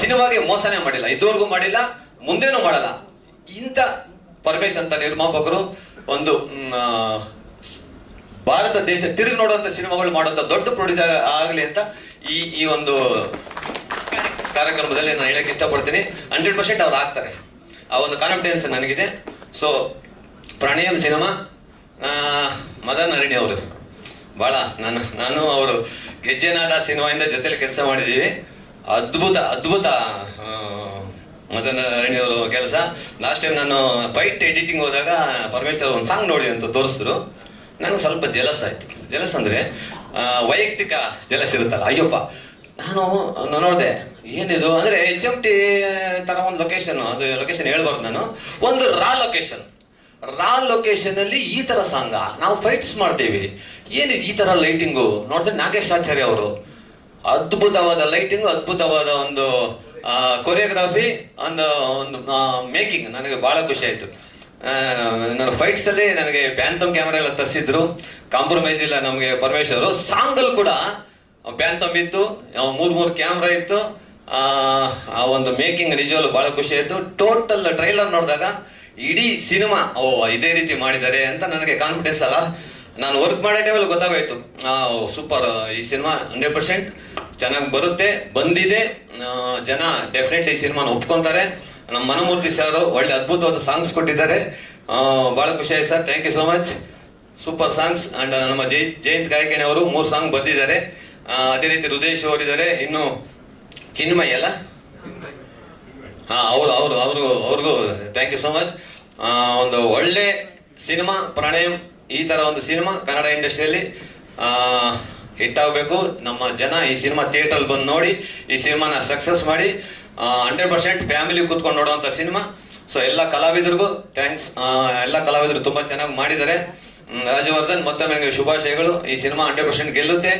ಸಿನಿಮಾಗೆ ಮೋಸನೇ ಮಾಡಿಲ್ಲ. ಇದುವರೆಗೂ ಮಾಡಿಲ್ಲ, ಮುಂದೇನೂ ಮಾಡಲ್ಲ. ಇಂಥ ಪರಮೇಶ್ ಅಂತ ನಿರ್ಮಾಪಕರು ಒಂದು ಭಾರತ ದೇಶ ತಿರುಗಿ ನೋಡುವಂತ ಸಿನಿಮಾಗಳು ಮಾಡುವಂತ ದೊಡ್ಡ ಪ್ರೊಡ್ಯೂಸರ್ ಆಗಲಿ ಅಂತ ಈ ಈ ಒಂದು ಕಾರ್ಯಕ್ರಮದಲ್ಲಿ ನಾನು ಹೇಳಕ್ಕೆ ಇಷ್ಟಪಡ್ತೀನಿ. ಹಂಡ್ರೆಡ್ ಪರ್ಸೆಂಟ್ ಅವ್ರು ಆಗ್ತಾರೆ. ಆ ಒಂದು ಕಾನ್ಫಿಡೆನ್ಸ್ ನನಗಿದೆ. ಸೊ ಪ್ರಣಯಂ ಸಿನಿಮಾ ಮದನ ಹರಿಣಿ ಅವರು. ಭಾಳ ನಾನು ನಾನು ಅವರು ಗೆಜ್ಜೆನಾದ ಸಿನಿಮಾಯಿಂದ ಜೊತೆಲಿ ಕೆಲಸ ಮಾಡಿದ್ದೀವಿ ಅದ್ಭುತ ಅದ್ಭುತ ಮದನ ಹರಿಣಿ ಅವರು ಕೆಲಸ. ಲಾಸ್ಟ್ ಟೈಮ್ ನಾನು ಫೈಟ್ ಎಡಿಟಿಂಗ್ ಹೋದಾಗ ಪರಮೇಶ್ವರ್ ಒಂದು ಸಾಂಗ್ ನೋಡಿ ಅಂತ ತೋರಿಸಿದ್ರು. ನನಗೆ ಸ್ವಲ್ಪ ಜಲಸ್ ಆಯ್ತು. ಜಲಸ್ ಅಂದರೆ ವೈಯಕ್ತಿಕ ಜಲಸ್ ಇರುತ್ತಲ್ಲ, ಅಯ್ಯಪ್ಪ. ನಾನು ನೋಡಿದೆ, ಏನಿದು, ಅಂದ್ರೆ ಎಚ್ ಎಂ ಟಿ ತರ ಒಂದು ಲೊಕೇಶನ್ ಅದು ಲೊಕೇಶನ್ ಹೇಳ್ಬಾರ್ದು ನಾನು. ಒಂದು ರಾ ಲೊಕೇಶನ್ ರಾ ಲೊಕೇಶನ್ ಅಲ್ಲಿ ಈ ತರ ಸಾಂಗ, ನಾವು ಫೈಟ್ಸ್ ಮಾಡ್ತೀವಿ. ಏನಿದೆ ಈ ತರ ಲೈಟಿಂಗು ನೋಡಿದ್ರೆ ನಾಗೇಶ್ ಆಚಾರ್ಯ ಅವರು. ಅದ್ಭುತವಾದ ಲೈಟಿಂಗ್ ಅದ್ಭುತವಾದ ಒಂದು ಕೊರಿಯೋಗ್ರಫಿ ಒಂದು ಒಂದು ಮೇಕಿಂಗ್ ನನಗೆ ಬಹಳ ಖುಷಿ ಆಯ್ತು. ನಾನು ಫೈಟ್ಸ್ ಅಲ್ಲಿ ನನಗೆ ಪ್ಯಾಂಥಮ್ ಕ್ಯಾಮ್ರಾ ಎಲ್ಲ ತರಿಸಿದ್ರು. ಕಾಂಪ್ರಮೈಸ್ ಇಲ್ಲ ನಮಗೆ ಪರಮೇಶ್ವರ್. ಸಾಂಗ್ ಅಲ್ಲಿ ಕೂಡ ಪ್ಯಾಂತಮ್ ಇತ್ತು ಮೂರು ಮೂರ್ ಮೂರ್ ಕ್ಯಾಮ್ರಾ ಇತ್ತು, ಆ ಒಂದು ಮೇಕಿಂಗ್ ನಿಜವಲ್ಲೂ ಬಹಳ ಖುಷಿ ಆಯ್ತು. ಟೋಟಲ್ ಟ್ರೈಲರ್ ನೋಡಿದಾಗ ಇಡೀ ಸಿನಿಮಾ ಓ, ಇದೇ ರೀತಿ ಮಾಡಿದ್ದಾರೆ ಅಂತ ನನಗೆ ಕಾನ್ಫಿಡೆನ್ಸ್ ಅಲ್ಲ. ನಾನು ವರ್ಕ್ ಮಾಡೋ ಟೈಮಲ್ಲಿ ಗೊತ್ತಾಗೋಯ್ತು. ಸೂಪರ್ ಈ ಸಿನಿಮಾ ಹಂಡ್ರೆಡ್ ಪರ್ಸೆಂಟ್ ಚೆನ್ನಾಗಿ ಬರುತ್ತೆ, ಬಂದಿದೆ. ಜನ ಡೆಫಿನೆಟ್ಲಿ ಈ ಸಿನಿಮಾನ ಒಪ್ಕೊಂತಾರೆ. ನಮ್ಮ ಮನಮೂರ್ತಿ ಸರ್ ಒಳ್ಳೆ ಅದ್ಭುತವಾದ ಸಾಂಗ್ಸ್ ಕೊಟ್ಟಿದ್ದಾರೆ. ಬಹಳ ಖುಷಿ ಆಯ್ತು sir thank you so much super songs and ನಮ್ಮ ಜೈ, ಜಯಂತ್ ಗಾಯಕಿಣಿ ಅವರು ಮೂರು ಸಾಂಗ್ ಬಂದಿದ್ದಾರೆ ಅದೇ ರೀತಿ ಹೃದಯೇಶ್ ಅವರಿದ್ದಾರೆ. ಇನ್ನು ಚಿನ್ಮಯ್ ಅಲ್ಲ? ಹಾ, ಅವರು ಅವರು ಅವರು, ಅವ್ರಿಗೂ ಥ್ಯಾಂಕ್ ಯು ಸೋ ಮಚ್ ಒಂದು ಒಳ್ಳೆ ಸಿನಿಮಾ, ಪ್ರಣಯಂ, ಈ ತರ ಒಂದು ಸಿನಿಮಾ ಕನ್ನಡ ಇಂಡಸ್ಟ್ರಿಯಲ್ಲಿ ಹಿಟ್ ಆಗಬೇಕು. ನಮ್ಮ ಜನ ಈ ಸಿನಿಮಾ ಥಿಯೇಟರ್ ಬಂದು ನೋಡಿ, ಈ ಸಿನಿಮಾನ ಸಕ್ಸಸ್ ಮಾಡಿ ಹಂಡ್ರೆಡ್ ಪರ್ಸೆಂಟ್ ಫ್ಯಾಮಿಲಿ ಕೂತ್ಕೊಂಡು ನೋಡುವಂತ ಸಿನಿಮಾ. ಸೊ ಎಲ್ಲ ಕಲಾವಿದರಿಗೂ ಥ್ಯಾಂಕ್ಸ್ ಎಲ್ಲ ಕಲಾವಿದರು ತುಂಬಾ ಚೆನ್ನಾಗಿ ಮಾಡಿದ್ದಾರೆ. ರಾಜವರ್ಧನ್ ಮತ್ತೊಮ್ಮೆ ನನಗೆ ಶುಭಾಶಯಗಳು. ಈ ಸಿನಿಮಾ ಹಂಡ್ರೆಡ್ ಪರ್ಸೆಂಟ್ ಗೆಲ್ಲುತ್ತೆ.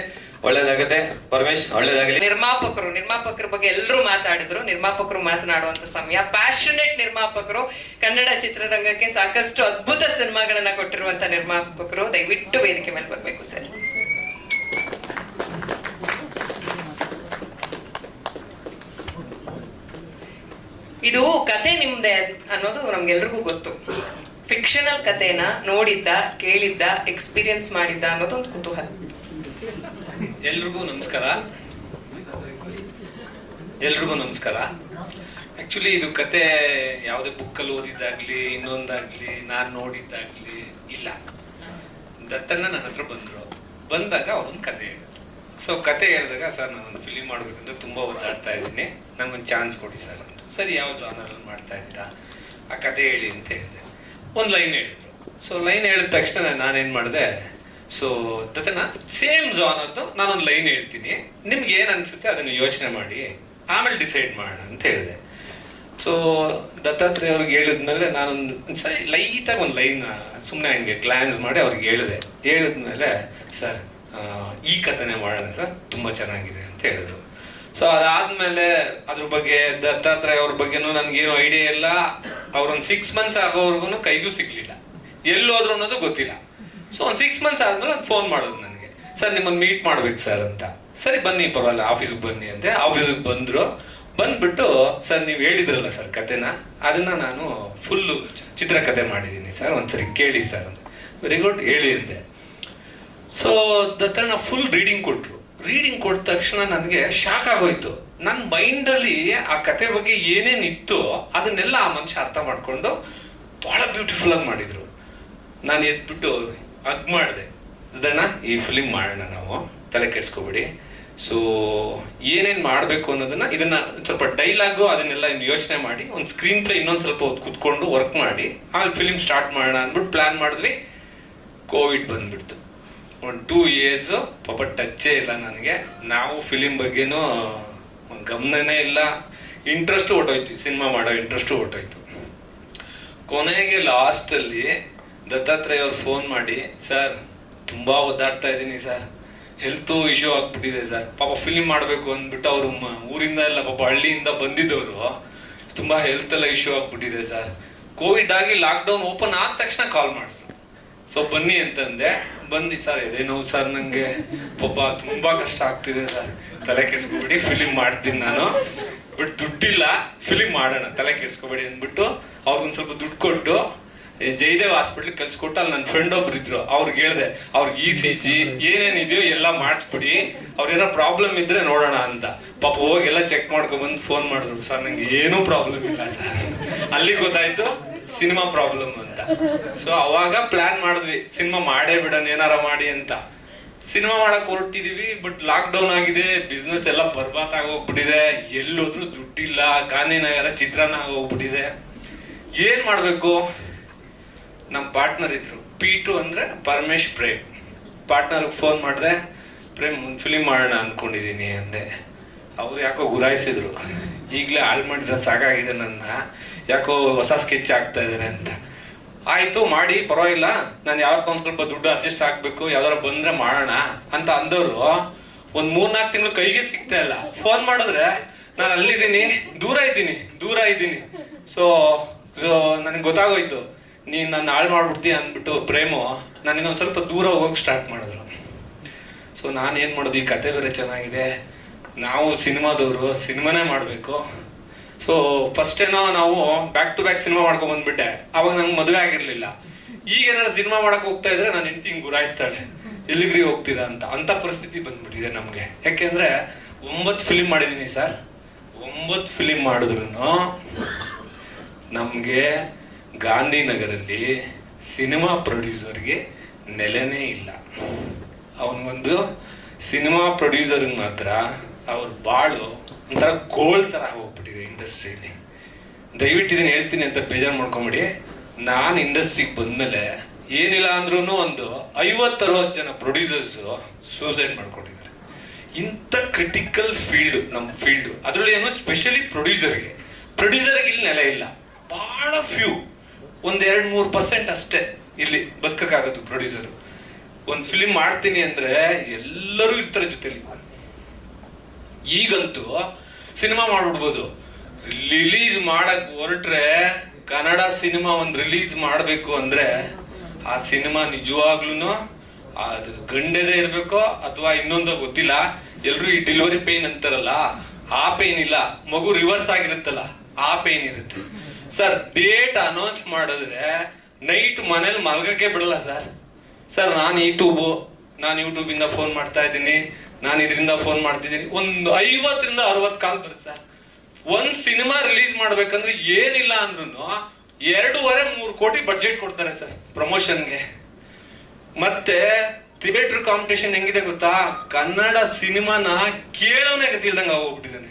ಒಳ್ಳೇದಾಗುತ್ತೆ. ಪರಮೇಶ್, ಒಳ್ಳೇದಾಗಲಿ. ನಿರ್ಮಾಪಕರು, ನಿರ್ಮಾಪಕರ ಬಗ್ಗೆ ಎಲ್ಲರೂ ಮಾತಾಡಿದ್ರು. ನಿರ್ಮಾಪಕರು ಮಾತನಾಡುವಂತ ಸಮಯ. ಪ್ಯಾಷನೆಟ್ ನಿರ್ಮಾಪಕರು. ಕನ್ನಡ ಚಿತ್ರರಂಗಕ್ಕೆ ಸಾಕಷ್ಟು ಅದ್ಭುತ ಸಿನಿಮಾಗಳನ್ನ ಕೊಟ್ಟಿರುವಂತ ನಿರ್ಮಾಪಕರು. ದಯವಿಟ್ಟು ವೇದಿಕೆ ಮೇಲೆ ಬರ್ಬೇಕು ಸರ್. ಇದು ಕತೆ ನಿಮ್ದೆ ಅನ್ನೋದು ನಮ್ಗೆಲ್ರಿಗೂ ಗೊತ್ತು. ಫಿಕ್ಷನಲ್ ಕತೆನ ನೋಡಿದ್ದ, ಕೇಳಿದ್ದ ಎಕ್ಸ್ಪೀರಿಯನ್ಸ್ ಮಾಡಿದ್ದ ಅನ್ನೋದು ಒಂದು ಕುತೂಹಲ. ಎಲ್ರಿಗೂ ನಮಸ್ಕಾರ. ಎಲ್ರಿಗೂ ನಮಸ್ಕಾರ. ಆಕ್ಚುಲಿ ಇದು ಕತೆ ಯಾವುದೇ ಬುಕ್ಕಲ್ಲಿ ಓದಿದ್ದಾಗ್ಲಿ, ಇನ್ನೊಂದಾಗ್ಲಿ, ನಾನು ನೋಡಿದ್ದಾಗ್ಲಿ ಇಲ್ಲ. ದತ್ತಣ್ಣ ನನ್ನ ಹತ್ರ ಬಂದರು. ಬಂದಾಗ ಅವರೊಂದು ಕತೆ ಹೇಳಿದ್ರು. ಸೊ ಕತೆ ಹೇಳಿದಾಗ, ಸರ್, ನಾನೊಂದು ಫಿಲಿಮ್ ಮಾಡ್ಬೇಕಂತ ತುಂಬ ಓದಾಡ್ತಾ ಇದ್ದೀನಿ. ನನಗೊಂದು ಚಾನ್ಸ್ ಕೊಡಿ ಸರ್ ಅಂತ ಸರಿ, ಯಾವ ಜಾನರಲ್ಲಿ ಮಾಡ್ತಾ ಇದ್ದೀರಾ? ಆ ಕತೆ ಹೇಳಿ ಅಂತ ಹೇಳಿದೆ. ಒಂದು ಲೈನ್ ಹೇಳಿದರು. ಸೊ ಲೈನ್ ಹೇಳಿದ ತಕ್ಷಣ ನಾನೇನು ಮಾಡಿದೆ ಸೊ ತತನ ಸೇಮ್ ಜಾನರ್ದು ನಾನೊಂದು ಲೈನ್ ಹೇಳ್ತೀನಿ. ನಿಮ್ಗೆ ಏನು ಅನ್ಸುತ್ತೆ ಅದನ್ನು ಯೋಚನೆ ಮಾಡಿ. ಆಮೇಲೆ ಡಿಸೈಡ್ ಮಾಡೋಣ ಅಂತ ಹೇಳಿದೆ. ಸೊ ದತ್ತಾತ್ರೇಯ ಅವ್ರಿಗೆ ಹೇಳಿದ್ಮೇಲೆ ನಾನೊಂದು ಸರಿ ಲೈಟಾಗಿ ಒಂದು ಲೈನ್ ಸುಮ್ಮನೆ ಹಂಗೆ ಗ್ಲಾನ್ಸ್ ಮಾಡಿ ಅವ್ರಿಗೆ ಹೇಳಿದೆ. ಹೇಳಿದ್ಮೇಲೆ ಸರ್ ಈ ಕಥನೆ ಮಾಡೋಣ ಸರ್. ತುಂಬ ಚೆನ್ನಾಗಿದೆ ಅಂತ ಹೇಳಿದ್ರು. ಸೊ ಅದಾದ್ಮೇಲೆ ಅದ್ರ ಬಗ್ಗೆ ದತ್ತಾತ್ರೇಯ ಅವ್ರ ಬಗ್ಗೆನೂ ನನಗೇನು ಐಡಿಯಾ ಇಲ್ಲ. ಅವ್ರೊಂದು ಸಿಕ್ಸ್ ಮಂತ್ಸ್ ಆಗೋವರೆಗೂ ಕೈಗೂ ಸಿಗ್ಲಿಲ್ಲ. ಎಲ್ಲೋದ್ರು ಅನ್ನೋದು ಗೊತ್ತಿಲ್ಲ. ಸೊ ಒಂದು ಸಿಕ್ಸ್ ಮಂತ್ಸ್ ಆದ್ಮೇಲೆ ಒಂದು ಫೋನ್ ಮಾಡೋದು ನನಗೆ. ಸರ್, ನಿಮ್ಮನ್ನು ಮೀಟ್ ಮಾಡ್ಬೇಕು ಸರ್ ಅಂತ. ಸರಿ, ಬನ್ನಿ, ಪರವಾಗಿಲ್ಲ ಆಫೀಸ್ಗೆ ಬನ್ನಿ ಅಂತೆ. ಆಫೀಸಿಗೆ ಬಂದರು. ಬಂದ್ಬಿಟ್ಟು, ಸರ್, ನೀವು ಹೇಳಿದ್ರಲ್ಲ ಸರ್ ಕತೆನ, ಅದನ್ನು ನಾನು ಫುಲ್ಲು ಚಿತ್ರಕಥೆ ಮಾಡಿದ್ದೀನಿ ಸರ್, ಒಂದ್ಸರಿ ಕೇಳಿ ಸರ್ ಅಂತ. ವೆರಿ ಗುಡ್ ಹೇಳಿ ಅಂತೆ ಸೊ ದತ್ತಣ್ಣ ಫುಲ್ ರೀಡಿಂಗ್ ಕೊಟ್ಟರು ರೀಡಿಂಗ್ ಕೊಟ್ಟ ತಕ್ಷಣ ನನಗೆ ಶಾಕ್ ಆಗೋಯ್ತು. ನನ್ನ ಮೈಂಡಲ್ಲಿ ಆ ಕತೆ ಬಗ್ಗೆ ಏನೇನಿತ್ತು ಅದನ್ನೆಲ್ಲ ಆ ಮನುಷ್ಯ ಅರ್ಥ ಮಾಡಿಕೊಂಡು ಬಹಳ ಬ್ಯೂಟಿಫುಲ್ ಆಗಿ ಮಾಡಿದ್ರು. ನಾನು ಎದ್ಬಿಟ್ಟು ಅಗ್ ಮಾಡಿದೆ. ಅದನ್ನ ಈ ಫಿಲಿಮ್ ಮಾಡೋಣ ನಾವು. ತಲೆ ಕೆಡ್ಸ್ಕೊಬೇಡಿ. ಸೊ ಏನೇನು ಮಾಡಬೇಕು ಅನ್ನೋದನ್ನ ಇದನ್ನ ಸ್ವಲ್ಪ ಡೈಲಾಗು ಅದನ್ನೆಲ್ಲ ಯೋಚನೆ ಮಾಡಿ, ಒಂದು ಸ್ಕ್ರೀನ್ ಪ್ಲೇ ಇನ್ನೊಂದು ಸ್ವಲ್ಪ ಹೊತ್ತು ಕುತ್ಕೊಂಡು ವರ್ಕ್ ಮಾಡಿ ಆಮೇಲೆ ಫಿಲಿಮ್ ಸ್ಟಾರ್ಟ್ ಮಾಡೋಣ ಅಂದ್ಬಿಟ್ಟು ಪ್ಲಾನ್ ಮಾಡಿದ್ವಿ. ಕೋವಿಡ್ ಬಂದ್ಬಿಡ್ತು. ಒಂದು ಟೂ ಇಯರ್ಸು ಪಾಪ ಟಚ್ಚೇ ಇಲ್ಲ ನನಗೆ. ನಾವು ಫಿಲಿಮ್ ಬಗ್ಗೆನೂ ಗಮನನೇ ಇಲ್ಲ. ಇಂಟ್ರೆಸ್ಟು ಹೊಟ್ಟೋಯ್ತು ಸಿನಿಮಾ ಮಾಡೋ ಇಂಟ್ರೆಸ್ಟು ಹೊಟ್ಟೋಯ್ತು ಕೊನೆಗೆ ಲಾಸ್ಟಲ್ಲಿ ದತ್ತಾತ್ರೇಯ ಅವ್ರು ಫೋನ್ ಮಾಡಿ, ಸರ್, ತುಂಬಾ ಒದ್ದಾಡ್ತಾ ಇದ್ದೀನಿ ಸರ್. ಹೆಲ್ತ್ ಇಶ್ಯೂ ಆಗ್ಬಿಟ್ಟಿದೆ ಸರ್. ಪಾಪ ಫಿಲ್ಮ್ ಮಾಡಬೇಕು ಅಂದ್ಬಿಟ್ಟು ಅವರು ಊರಿಂದ ಎಲ್ಲ ಪಾಪ ಹಳ್ಳಿಯಿಂದ ಬಂದಿದ್ದವರು. ತುಂಬಾ ಹೆಲ್ತ್ ಎಲ್ಲ ಇಶ್ಯೂ ಆಗ್ಬಿಟ್ಟಿದೆ ಸರ್. ಕೋವಿಡ್ ಆಗಿ ಲಾಕ್ಡೌನ್ ಓಪನ್ ಆದ ತಕ್ಷಣ ಕಾಲ್ ಮಾಡಿ. ಸೊ ಬನ್ನಿ ಅಂತಂದೆ. ಬನ್ನಿ ಸರ್ ಇದೇ ನೋವು ಸರ್ ನಂಗೆ. ಪಾಪ ತುಂಬಾ ಕಷ್ಟ ಆಗ್ತಿದೆ ಸರ್. ತಲೆ ಕೆಡ್ಸ್ಕೊಬೇಡಿ ಫಿಲಿಮ್ ಮಾಡ್ತೀನಿ ನಾನು. ಬಟ್ ದುಡ್ಡಿಲ್ಲ ಫಿಲಿಮ್ ಮಾಡೋಣ. ತಲೆ ಕೆಡ್ಸ್ಕೊಬೇಡಿ ಅಂದ್ಬಿಟ್ಟು ಅವ್ರಿಗೊಂದು ಸ್ವಲ್ಪ ದುಡ್ಡು ಕೊಟ್ಟು ಜಯದೇವ್ ಹಾಸ್ಪಿಟ್ಲ್ ಕಲ್ಸ್ಕೊಟ್ಟು ಅಲ್ಲಿ ನನ್ನ ಫ್ರೆಂಡ್ ಒಬ್ರು ಇದ್ರು. ಅವ್ರಿಗೆ ಹೇಳ್ದೆ, ಅವ್ರಿಗೆ ಇ ಸಿ ಜಿ ಏನೇನಿದೆಯೋ ಎಲ್ಲ ಮಾಡಿಸ್ಬಿಡಿ. ಅವ್ರೇನೋ ಪ್ರಾಬ್ಲಮ್ ಇದ್ರೆ ನೋಡೋಣ ಅಂತ. ಪಾಪ ಹೋಗೆಲ್ಲ ಚೆಕ್ ಮಾಡ್ಕೊಂಡ್ ಬಂದು ಫೋನ್ ಮಾಡಿದ್ರು. ಸರ್, ನಂಗೆ ಏನೂ ಪ್ರಾಬ್ಲಮ್ ಇಲ್ಲ, ಸರ್. ಅಲ್ಲಿ ಗೊತ್ತಾಯ್ತು, ಸಿನಿಮಾ ಪ್ರಾಬ್ಲಮ್ ಅಂತ. ಸೊ ಅವಾಗ ಪ್ಲಾನ್ ಮಾಡಿದ್ವಿ, ಸಿನಿಮಾ ಮಾಡೇ ಬಿಡೋಣ, ಏನಾರ ಮಾಡಿ ಅಂತ. ಸಿನಿಮಾ ಮಾಡಕ್ ಹೊರಟಿದೀವಿ ಬಟ್ ಲಾಕ್ ಡೌನ್ ಆಗಿದೆ. ಬಿಸ್ನೆಸ್ ಎಲ್ಲ ಬರ್ಬಾತ್ ಆಗೋಗ್ಬಿಟ್ಟಿದೆ. ಎಲ್ಲೋದ್ರೂ ದುಡ್ಡಿಲ್ಲ. ಗಾಂಧಿನಗರ ಚಿತ್ರಾನ್ನ ಆಗೋಗ್ಬಿಟ್ಟಿದೆ. ಏನ್ ಮಾಡ್ಬೇಕು? ನಮ್ಮ ಪಾರ್ಟ್ನರ್ ಇದ್ರು. ಟು ಅಂದ್ರೆ ಪರಮೇಶ್ ಪ್ರೇಮ್. ಪಾರ್ಟ್ನರ್ಗೆ ಫೋನ್ ಮಾಡಿದೆ, ಪ್ರೇಮ್, ಒಂದು ಫಿಲಿಮ್ ಮಾಡೋಣ ಅನ್ಕೊಂಡಿದೀನಿ, ಅಂದೆ. ಅವ್ರು ಯಾಕೋ ಗುರಾಯಿಸಿದ್ರು. ಈಗಲೇ ಹಾಳು ಮಾಡಿದ್ರೆ ಸಾಕಾಗಿದೆ ನನ್ನ. ಯಾಕೋ ಹೊಸ ಸ್ಕೆಚ್ ಆಗ್ತಾ ಇದ್ದಾರೆ ಅಂತ. ಆಯಿತು, ಮಾಡಿ, ಪರವಾಗಿಲ್ಲ. ನಾನು ಯಾವ ಒಂದ್ ಸ್ವಲ್ಪ ದುಡ್ಡು ಅಡ್ಜಸ್ಟ್ ಆಗಬೇಕು. ಯಾವ್ದಾರ ಬಂದ್ರೆ ಮಾಡೋಣ, ಅಂತ ಅಂದವರು ಒಂದ್ ಮೂರ್ನಾಲ್ಕು ತಿಂಗಳು ಕೈಗೆ ಸಿಗ್ತಾ ಇಲ್ಲ. ಫೋನ್ ಮಾಡಿದ್ರೆ, ನಾನು ಅಲ್ಲಿದ್ದೀನಿ, ದೂರ ಇದ್ದೀನಿ ದೂರ ಇದ್ದೀನಿ. ಸೊ ನನಗೆ ಗೊತ್ತಾಗೋಯ್ತು. ನೀನ್ ನನ್ನ ಹಾಳು ಮಾಡ್ಬಿಡ್ತೀಯ ಅಂದ್ಬಿಟ್ಟು ಪ್ರೇಮು ಒಂದು ಸ್ವಲ್ಪ ದೂರ ಹೋಗೋಕೆ ಸ್ಟಾರ್ಟ್ ಮಾಡಿದ್ರು. ಸೊ ನಾನು ಏನು ಮಾಡೋದು, ಈ ಕತೆ ಬೇರೆ ಚೆನ್ನಾಗಿದೆ. ನಾವು ಸಿನಿಮಾದವರು, ಸಿನಿಮಾನೇ ಮಾಡಬೇಕು. ಸೊ ಫಸ್ಟ್ ಏನೋ ನಾವು ಬ್ಯಾಕ್ ಟು ಬ್ಯಾಕ್ ಸಿನಿಮಾ ಮಾಡ್ಕೊಂಡು ಬಂದ್ಬಿಟ್ಟೆ. ಅವಾಗ ನಂಗೆ ಮದುವೆ ಆಗಿರಲಿಲ್ಲ. ಈಗ ಏನಾದ್ರು ಸಿನಿಮಾ ಮಾಡಕ್ಕೆ ಹೋಗ್ತಾ ಇದ್ರೆ ನಾನು ಹೆಂಡತಿ ಹಿಂಗ್ ಗುರಾಯಿಸ್ತಾಳೆ. ಎಲ್ಲಿಗ್ರಿ ಹೋಗ್ತೀರಾ ಅಂತ. ಅಂತ ಪರಿಸ್ಥಿತಿ ಬಂದ್ಬಿಟ್ಟಿದೆ ನಮಗೆ. ಯಾಕೆಂದ್ರೆ ಒಂಬತ್ತು ಫಿಲಿಮ್ ಮಾಡಿದ್ದೀನಿ ಸರ್. ಒಂಬತ್ತು ಫಿಲಿಮ್ ಮಾಡಿದ್ರು ನಮ್ಗೆ ಗಾಂಧಿನಗರಲ್ಲಿ ಸಿನಿಮಾ ಪ್ರೊಡ್ಯೂಸರ್ಗೆ ನೆಲೆನೇ ಇಲ್ಲ. ಅವನಿಗೊಂದು ಸಿನಿಮಾ ಪ್ರೊಡ್ಯೂಸರ್ಗೆ ಮಾತ್ರ ಅವ್ರ ಬಾಳು ಒಂಥರ ಗೋಲ್ ಥರ ಹೋಗ್ಬಿಟ್ಟಿದೆ ಇಂಡಸ್ಟ್ರಿಯಲ್ಲಿ. ದಯವಿಟ್ಟು ಇದನ್ನು ಹೇಳ್ತೀನಿ ಅಂತ ಬೇಜಾರು ಮಾಡ್ಕೊಂಬಿಡಿ. ನಾನು ಇಂಡಸ್ಟ್ರಿಗೆ ಬಂದಮೇಲೆ ಏನಿಲ್ಲ ಅಂದ್ರೂ ಒಂದು ಐವತ್ತು ಅರವತ್ತು ಜನ ಪ್ರೊಡ್ಯೂಸರ್ಸು ಸೂಸೈಡ್ ಮಾಡ್ಕೊಂಡಿದ್ದಾರೆ. ಇಂಥ ಕ್ರಿಟಿಕಲ್ ಫೀಲ್ಡು ನಮ್ಮ ಫೀಲ್ಡು. ಅದರಲ್ಲಿ ಏನು ಸ್ಪೆಷಲಿ ಪ್ರೊಡ್ಯೂಸರ್ಗೆ. ಪ್ರೊಡ್ಯೂಸರ್ಗೆ ಇಲ್ಲಿ ನೆಲೆ ಇಲ್ಲ. ಭಾಳ ಫ್ಯೂ. ಒಂದ್ ಎರಡ್ ಮೂರು ಪರ್ಸೆಂಟ್ ಅಷ್ಟೇ ಇಲ್ಲಿ ಬದುಕಕ್ಕಾಗೋದು ಪ್ರೊಡ್ಯೂಸರ್ ಒಂದು ಫಿಲಿಮ್ ಮಾಡ್ತೀನಿ ಅಂದ್ರೆ ಎಲ್ಲರೂ ಇರ್ತಾರೆ ಜೊತೆಲಿ. ಈಗಂತೂ ಸಿನಿಮಾ ಮಾಡ್ಬಿಡ್ಬೋದು. ರಿಲೀಸ್ ಮಾಡಕ್ ಹೊರಟ್ರೆ ಕನ್ನಡ ಸಿನಿಮಾ ಒಂದು ರಿಲೀಸ್ ಮಾಡಬೇಕು ಅಂದ್ರೆ ಆ ಸಿನಿಮಾ ನಿಜವಾಗ್ಲೂ ಅದು ಗಂಡೆದೇ ಇರಬೇಕು ಅಥವಾ ಇನ್ನೊಂದೋ ಗೊತ್ತಿಲ್ಲ. ಎಲ್ರು ಈ ಡೆಲಿವರಿ ಪೇನ್ ಅಂತಾರಲ್ಲ, ಆ ಪೇನ್ ಇಲ್ಲ. ಮಗು ರಿವರ್ಸ್ ಆಗಿರುತ್ತಲ್ಲ, ಆ ಪೇನ್ ಇರುತ್ತೆ. ಸರ್ ಡೇಟ್ ಅನೌನ್ಸ್ ಮಾಡಿದ್ರೆ ನೈಟ್ ಮನೇಲಿ ಮಲ್ಗಕ್ಕೆ ಬಿಡಲ್ಲ ಸರ್. ಸರ್, ನಾನು ಯೂಟ್ಯೂಬು ನಾನು ಯೂಟ್ಯೂಬಿಂದ ಫೋನ್ ಮಾಡ್ತಾ ಇದ್ದೀನಿ. ನಾನು ಇದರಿಂದ ಫೋನ್ ಮಾಡ್ತಿದ್ದೀನಿ ಒಂದು ಐವತ್ತರಿಂದ ಅರವತ್ತು ಕಾಲ್ ಬರುತ್ತೆ ಸರ್. ಒಂದು ಸಿನಿಮಾ ರಿಲೀಸ್ ಮಾಡ್ಬೇಕಂದ್ರೆ ಏನಿಲ್ಲ ಅಂದ್ರೂ ಎರಡೂವರೆ, ಮೂರು ಕೋಟಿ ಬಜೆಟ್ ಕೊಡ್ತಾರೆ ಸರ್ ಪ್ರಮೋಷನ್ಗೆ ಮತ್ತೆ ಥಿಯೇಟರ್ ಕಾಂಪಿಟೇಷನ್ ಹೆಂಗಿದೆ ಗೊತ್ತಾ? ಕನ್ನಡ ಸಿನಿಮಾನ ಕೇಳೋನೇ ಗತಿಲ್ದಂಗೆ ಹೋಗ್ಬಿಟ್ಟಿದ್ದಾನೆ